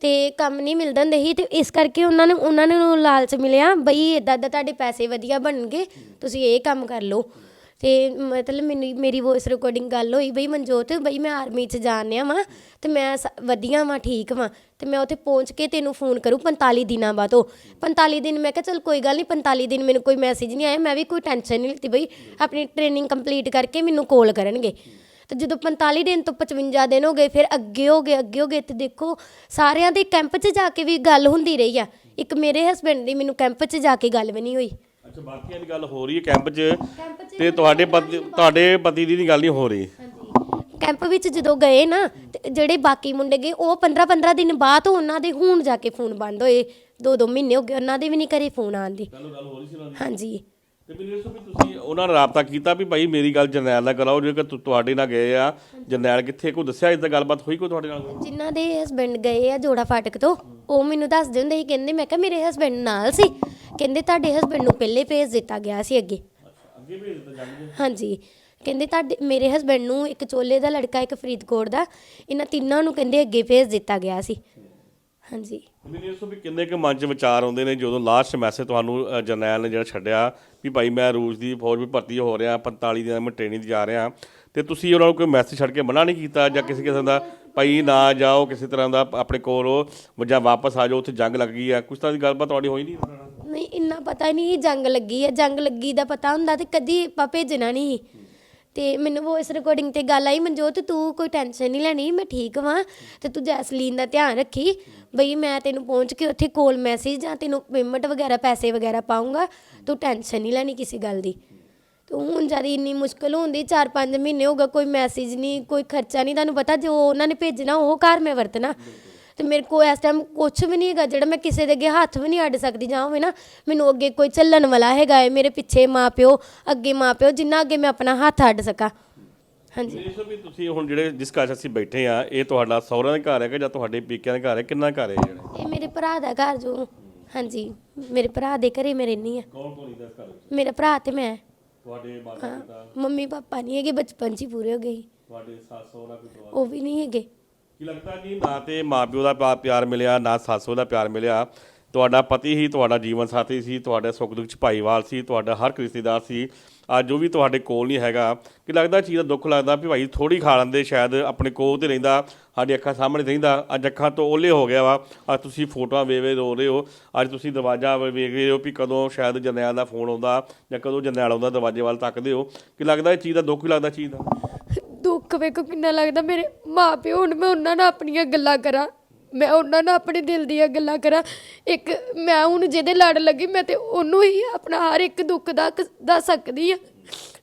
ਤੇ ਕੰਮ ਨਹੀਂ ਮਿਲਦੇ ਹੁੰਦੇ ਸੀ, ਤੇ ਇਸ ਕਰਕੇ ਉਹਨਾਂ ਨੂੰ ਉਹਨਾਂ ਨੂੰ ਲਾਲਚ ਮਿਲਿਆ, ਬਈ ਇਦਾਂ ਇਦਾਂ ਤੁਹਾਡੇ ਪੈਸੇ ਵਧੀਆ ਬਣਨਗੇ, ਤੁਸੀਂ ਇਹ ਕੰਮ ਕਰ ਲਓ। ਅਤੇ ਮਤਲਬ ਮੈਨੂੰ ਮੇਰੀ ਵੋਇਸ ਰਿਕਾਰਡਿੰਗ ਗੱਲ ਹੋਈ ਬਈ ਮਨਜੋਤ, ਬਈ ਮੈਂ ਆਰਮੀ 'ਚ ਜਾਣ ਜਾਣਿਆ ਵਾਂ ਅਤੇ ਮੈਂ ਸ- ਵਧੀਆ ਵਾਂ, ਠੀਕ ਵਾਂ ਅਤੇ ਮੈਂ ਉੱਥੇ ਪਹੁੰਚ ਕੇ ਤੈਨੂੰ ਫੋਨ ਕਰੂ 45 ਦਿਨਾਂ ਬਾਅਦ ਉਹ। 45 ਦਿਨ ਮੈਂ ਕਿਹਾ ਚੱਲ ਕੋਈ ਗੱਲ ਨਹੀਂ 45 ਦਿਨ ਮੈਨੂੰ ਕੋਈ ਮੈਸੇਜ ਨਹੀਂ ਆਇਆ, ਮੈਂ ਵੀ ਕੋਈ ਟੈਨਸ਼ਨ ਨਹੀਂ ਲਿੱਤੀ ਬਈ, ਆਪਣੀ ਟ੍ਰੇਨਿੰਗ ਕੰਪਲੀਟ ਕਰਕੇ ਮੈਨੂੰ ਕਾਲ ਕਰਨਗੇ। ਅਤੇ ਜਦੋਂ 45 ਦਿਨ ਤੋਂ 55 ਦਿਨ ਹੋ ਗਏ, ਫਿਰ ਅੱਗੇ ਹੋ ਗਏ, ਅੱਗੇ ਹੋ ਗਏ ਅਤੇ ਦੇਖੋ ਸਾਰਿਆਂ ਦੇ ਕੈਂਪ 'ਚ ਜਾ ਕੇ ਵੀ ਗੱਲ ਹੁੰਦੀ ਰਹੀ ਆ। ਇੱਕ ਮੇਰੇ ਹਸਬੈਂਡ ਦੀ ਮੈਨੂੰ ਕੈਂਪ 'ਚ ਜਾ ਕੇ ਗੱਲ ਵੀ ਨਹੀਂ ਹੋਈ। ਅੱਛਾ ਬਾਕੀਆਂ ਦੀ ਗੱਲ ਹੋ ਰਹੀ ਹੈ ਕੈਂਪ 'ਚ ਤੇ ਤੁਹਾਡੇ ਪਤੀ ਤੁਹਾਡੇ ਪਤੀ ਦੀ ਨਹੀਂ ਗੱਲ ਨਹੀਂ ਹੋ ਰਹੀ। ਕੈਂਪ ਵਿੱਚ ਜਦੋਂ ਗਏ ਨਾ ਤੇ ਜਿਹੜੇ ਬਾਕੀ ਮੁੰਡੇ ਗਏ ਉਹ 15 15 ਦਿਨ ਬਾਅਦ ਉਹਨਾਂ ਦੇ ਹੁਣ ਜਾ ਕੇ ਫੋਨ ਬੰਦ ਹੋਏ। ਦੋ ਦੋ ਮਹੀਨੇ ਹੋ ਗਏ ਉਹਨਾਂ ਦੇ ਵੀ ਨਹੀਂ ਕਰੇ ਫੋਨ ਆਉਣ ਦੀ। ਗੱਲ ਗੱਲ ਹੋ ਰਹੀ ਸੀ ਉਹਨਾਂ ਦੀ। ਹਾਂਜੀ। ਤੇ ਮੈਨੂੰ ਇਸ ਤੋਂ ਵੀ ਤੁਸੀਂ ਉਹਨਾਂ ਨਾਲ ਰਾਬਤਾ ਕੀਤਾ ਵੀ ਭਾਈ ਮੇਰੀ ਗੱਲ ਜਰਨੈਲ ਨਾਲ ਕਰਾਓ ਜੇ ਕਿ ਤੁ- ਤੁਹਾਡੇ ਨਾਲ ਗਏ ਆ। ਜਰਨੈਲ ਕਿੱਥੇ ਕੋਈ ਦੱਸਿਆ ਇਦਾਂ ਗੱਲਬਾਤ ਹੋਈ ਕੋਈ ਤੁਹਾਡੇ ਨਾਲ? ਜਿਨ੍ਹਾਂ ਦੇ ਹਸਬੰਡ ਗਏ ਆ ਜੋੜਾ ਫਾਟਕ ਤੋਂ ਉਹ ਮੈਨੂੰ ਦੱਸਦੇ ਹੁੰਦੇ ਸੀ ਕਹਿੰਦੇ ਮੈਂ ਕਿਹਾ ਮੇਰੇ ਹਸਬੰਡ ਨਾਲ ਸੀ। ਕਹਿੰਦੇ ਤੁਹਾਡੇ ਹਸਬੰਡ ਨੂੰ ਪਹਿਲੇ ਭੇਜ ਦਿੱਤਾ ਗਿਆ ਸੀ ਅੱਗੇ। ਅੱਗੇ ਭੇਜ ਦਿੱਤਾ ਜਾਂਦੇ ਹਾਂਜੀ। ਕਹਿੰਦੇ ਤੁਹਾਡੇ ਮੇਰੇ ਹਸਬੰਡ ਨੂੰ ਇੱਕ ਚੋਲੇ ਦਾ ਲੜਕਾ ਇੱਕ ਫਰੀਦਕੋਟ ਦਾ ਇਹਨਾਂ ਤਿੰਨਾਂ ਨੂੰ ਕਹਿੰਦੇ ਅੱਗੇ ਭੇਜ ਦਿੱਤਾ ਗਿਆ ਸੀ। ਹਾਂਜੀ। ਮੈਨੂੰ ਇਸ ਤੋਂ ਵੀ ਕਿੰਨੇ ਕੁ ਮਨ 'ਚ ਵਿਚਾਰ ਆਉਂਦੇ ਨੇ ਜਦੋਂ ਲਾਸਟ ਮੈਸੇਜ ਤੁਹਾਨੂੰ ਅ, ਜਰਨੈਲ ਨੇ ਜਿਹੜਾ ਛੱਡਿਆ ਵੀ ਭਾਈ ਮੈਂ ਰੂਸ ਦੀ ਫੌਜ ਵਿੱਚ ਭਰਤੀ ਹੋ ਰਿਹਾ 45 ਦਿਨ ਮੈਂ ਟ੍ਰੇਨਿੰਗ ਜਾ ਰਿਹਾ। ਤੇ ਤੁਸੀਂ ਉਹਨਾਂ ਨੂੰ ਕੋਈ ਮੈਸੇਜ ਛੱਡ ਕੇ ਮਨਾ ਨਹੀਂ ਕੀਤਾ ਜਾਂ ਕਿਸੇ ਕਿਸਮ ਦਾ ਭਾਈ ਨਾ ਜਾਓ ਕਿਸੇ ਤਰ੍ਹਾਂ ਦਾ ਆਪਣੇ ਕੋਲ ਉਹ ਜਾਂ ਵਾਪਸ ਆ ਜਾਓ ਉੱਥੇ ਜੰਗ ਲੱਗ ਗਈ ਆ ਕੁਛ ਤਰ੍ਹਾਂ ਦੀ ਗੱਲਬਾਤ ਤੁਹਾਡੀ ਹੋਈ ਨਹੀਂ? ਨਹੀਂ, ਇੰਨਾ ਪਤਾ ਹੀ ਨਹੀਂ ਜੰਗ ਲੱਗੀ ਹੈ ਜੰਗ ਲੱਗੀ ਦਾ ਪਤਾ ਹੁੰਦਾ ਤੇ ਕਦੀ ਆਪਾਂ ਭੇਜਣਾ ਨਹੀਂ ਸੀ। ਤੇ ਮੈਨੂੰ ਵੌਇਸ ਰਿਕਾਰਡਿੰਗ ਤੇ ਗੱਲ ਆਈ, ਮਨਜੋਤ, ਤੂੰ ਕੋਈ ਟੈਨਸ਼ਨ ਨਹੀਂ ਲੈਣੀ, ਮੈਂ ਠੀਕ ਵਾਂ ਤੇ ਤੂੰ ਜੈਸਲੀਨ ਦਾ ਧਿਆਨ ਰੱਖੀ। ਬਈ ਮੈਂ ਤੈਨੂੰ ਪਹੁੰਚ ਕੇ ਉੱਥੇ ਕੋਲ ਮੈਸੇਜ ਜਾਂ ਤੈਨੂੰ ਪੇਮੈਂਟ ਵਗੈਰਾ, ਪੈਸੇ ਵਗੈਰਾ ਪਾਉਂਗਾ ਤੂੰ ਟੈਨਸ਼ਨ ਨਹੀਂ ਲੈਣੀ ਕਿਸੇ ਗੱਲ ਦੀ। ਤੇ ਹੁਣ ਜਦ ਇੰਨੀ ਮੁਸ਼ਕਲ ਹੁੰਦੀ 4-5 ਮਹੀਨੇ ਹੋ ਗਏ, ਕੋਈ ਮੈਸੇਜ ਨਹੀਂ, ਕੋਈ ਖਰਚਾ ਨਹੀਂ, ਤੁਹਾਨੂੰ ਪਤਾ ਜੋ ਉਹਨਾਂ ਨੇ ਭੇਜਣਾ, ਉਹ ਘਰ ਮੈਂ ਵਰਤਣਾ। ਤੇ ਮੇਰੇ ਕੋਲ ਇਸ ਟਾਈਮ ਕੁਝ ਵੀ ਨਹੀਂ ਹੈਗਾ ਜਿਹੜਾ ਮੈਂ ਕਿਸੇ ਦੇ ਅੱਗੇ ਹੱਥ ਵੀ ਨਹੀਂ ਅੱਡ ਸਕਦੀ ਜਾਂ ਹੋਵੇ ਨਾ ਮੈਨੂੰ ਅੱਗੇ ਕੋਈ ਚੱਲਣ ਵਾਲਾ ਹੈਗਾ ਹੈ। ਮੇਰੇ ਪਿੱਛੇ ਮਾਪਿਓ ਅੱਗੇ ਮਾਪਿਓ ਜਿੰਨਾ ਅੱਗੇ ਮੈਂ ਆਪਣਾ ਹੱਥ ਅੱਡ ਸਕਾਂ। ਹਾਂਜੀ। ਤੋਂ ਵੀ ਤੁਸੀਂ ਹੁਣ ਜਿਹੜੇ ਜਿਸ ਘਰ 'ਚ ਅਸੀਂ ਬੈਠੇ ਆ ਇਹ ਤੁਹਾਡਾ ਸਹੁਰਿਆਂ ਦਾ ਘਰ ਹੈਗਾ ਜਾਂ ਤੁਹਾਡੇ ਪੇਕਿਆਂ ਦਾ ਘਰ ਹੈ? ਕਿੰਨਾ ਘਰ ਹੈ ਇਹ ਜਿਹੜਾ? ਇਹ ਮੇਰੇ ਭਰਾ ਦਾ ਘਰ ਜੋ। ਹਾਂਜੀ ਮੇਰੇ ਭਰਾ ਦੇ ਘਰੇ ਮੈਂ ਰਹਿੰਦੀ ਆ। ਕੌਣ ਕੌਣ ਇਹਦਾ ਘਰ ਵਿੱਚ? ਮੇਰਾ ਭਰਾ ਤੇ ਮੈਂ। ਤੁਹਾਡੇ ਮਾਤਾ ਪਿਤਾ ਮੰਮੀ ਪਾਪਾ ਨਹੀਂ ਹੈਗੇ ਬਚਪਨ 'ਚ ਹੀ ਪੂਰੇ ਹੋ ਗਏ ਸੀ। ਤੁਹਾਡੇ ਸੱਸ ਸਹੁਰਾ ਕੋਈ ਉਹ ਵੀ ਨਹੀਂ ਹੈਗੇ। ਕੀ ਲੱਗਦਾ ਜੀ ਨਾ ਤੇ ਮਾਪਿਓ ਦਾ ਪਾ- ਪਿਆਰ ਮਿਲਿਆ, ਨਾ ਸੱਸੋ ਦਾ ਪਿਆਰ ਮਿਲਿਆ। ਤੁਹਾਡਾ ਪਤੀ ਹੀ ਤੁਹਾਡਾ ਜੀਵਨ ਸਾਥੀ ਸੀ, ਤੁਹਾਡੇ ਸੁੱਖ ਦੁੱਖ ਚ ਭਾਈਵਾਲ ਸੀ, ਤੁਹਾਡਾ ਹਰ ਇੱਕ ਰਿਸ਼ਤੇਦਾਰ ਸੀ। ਅੱਜ ਉਹ ਵੀ ਤੁਹਾਡੇ ਕੋਲ ਨਹੀਂ ਹੈਗਾ। ਕਿ ਲੱਗਦਾ ਚੀਜ਼ ਦਾ ਦੁੱਖ ਲੱਗਦਾ ਵੀ ਭਾਈ ਥੋੜੀ ਖਾ ਲੈਂਦੇ, ਸ਼ਾਇਦ ਆਪਣੇ ਕੋਲ ਤੇ ਰਹਿੰਦਾ, ਸਾਡੀ ਅੱਖਾਂ ਸਾਹਮਣੇ ਰਹਿੰਦਾ। ਅੱਜ ਅੱਖਾਂ ਤੋਂ ਓਲੇ ਹੋ ਗਿਆ ਵਾ। ਅੱਜ ਤੁਸੀਂ ਫੋਟੋਆਂ ਵੇਵੇ ਰੋ ਰਹੇ ਹੋ। ਅੱਜ ਤੁਸੀਂ ਦਰਵਾਜ਼ਾ ਵੇ- ਵੇਖ ਰਹੇ ਹੋ ਵੀ ਕਦੋਂ ਸ਼ਾਇਦ ਜਰਨੈਲ ਦਾ ਫੋਨ ਆਉਂਦਾ ਜਾਂ ਕਦੋਂ ਜਰਨੈਲ ਆਉਂਦਾ ਦਰਵਾਜ਼ੇ ਵੱਲ ਤੱਕਦੇ ਹੋ। ਕਿ ਲੱਗਦਾ ਇਹ ਚੀਜ਼ ਦਾ ਦੁੱਖ ਹੀ ਲੱਗਦਾ ਚੀਜ਼ ਦਾ? ਦੁੱਖ ਵੇਖੋ ਕਿੰਨਾ ਲੱਗਦਾ ਮੇਰੇ ਮਾਪਿਓ ਹੁਣ ਮੈਂ ਉਹਨਾਂ ਨਾਲ ਆਪਣੀਆਂ ਗੱਲਾਂ ਕਰਾਂ, ਮੈਂ ਉਹਨਾਂ ਨਾਲ ਆਪਣੇ ਦਿਲ ਦੀਆਂ ਗੱਲਾਂ ਕਰਾਂ। ਇੱਕ ਮੈਂ ਹੁਣ ਜਿਹਦੇ ਲੜ ਲੱਗੀ, ਮੈਂ ਤੇ ਉਹਨੂੰ ਹੀ ਆਪਣਾ ਹਰ ਇੱਕ ਦੁੱਖ ਦਾ ਦੱਸ ਸਕਦੀ ਆ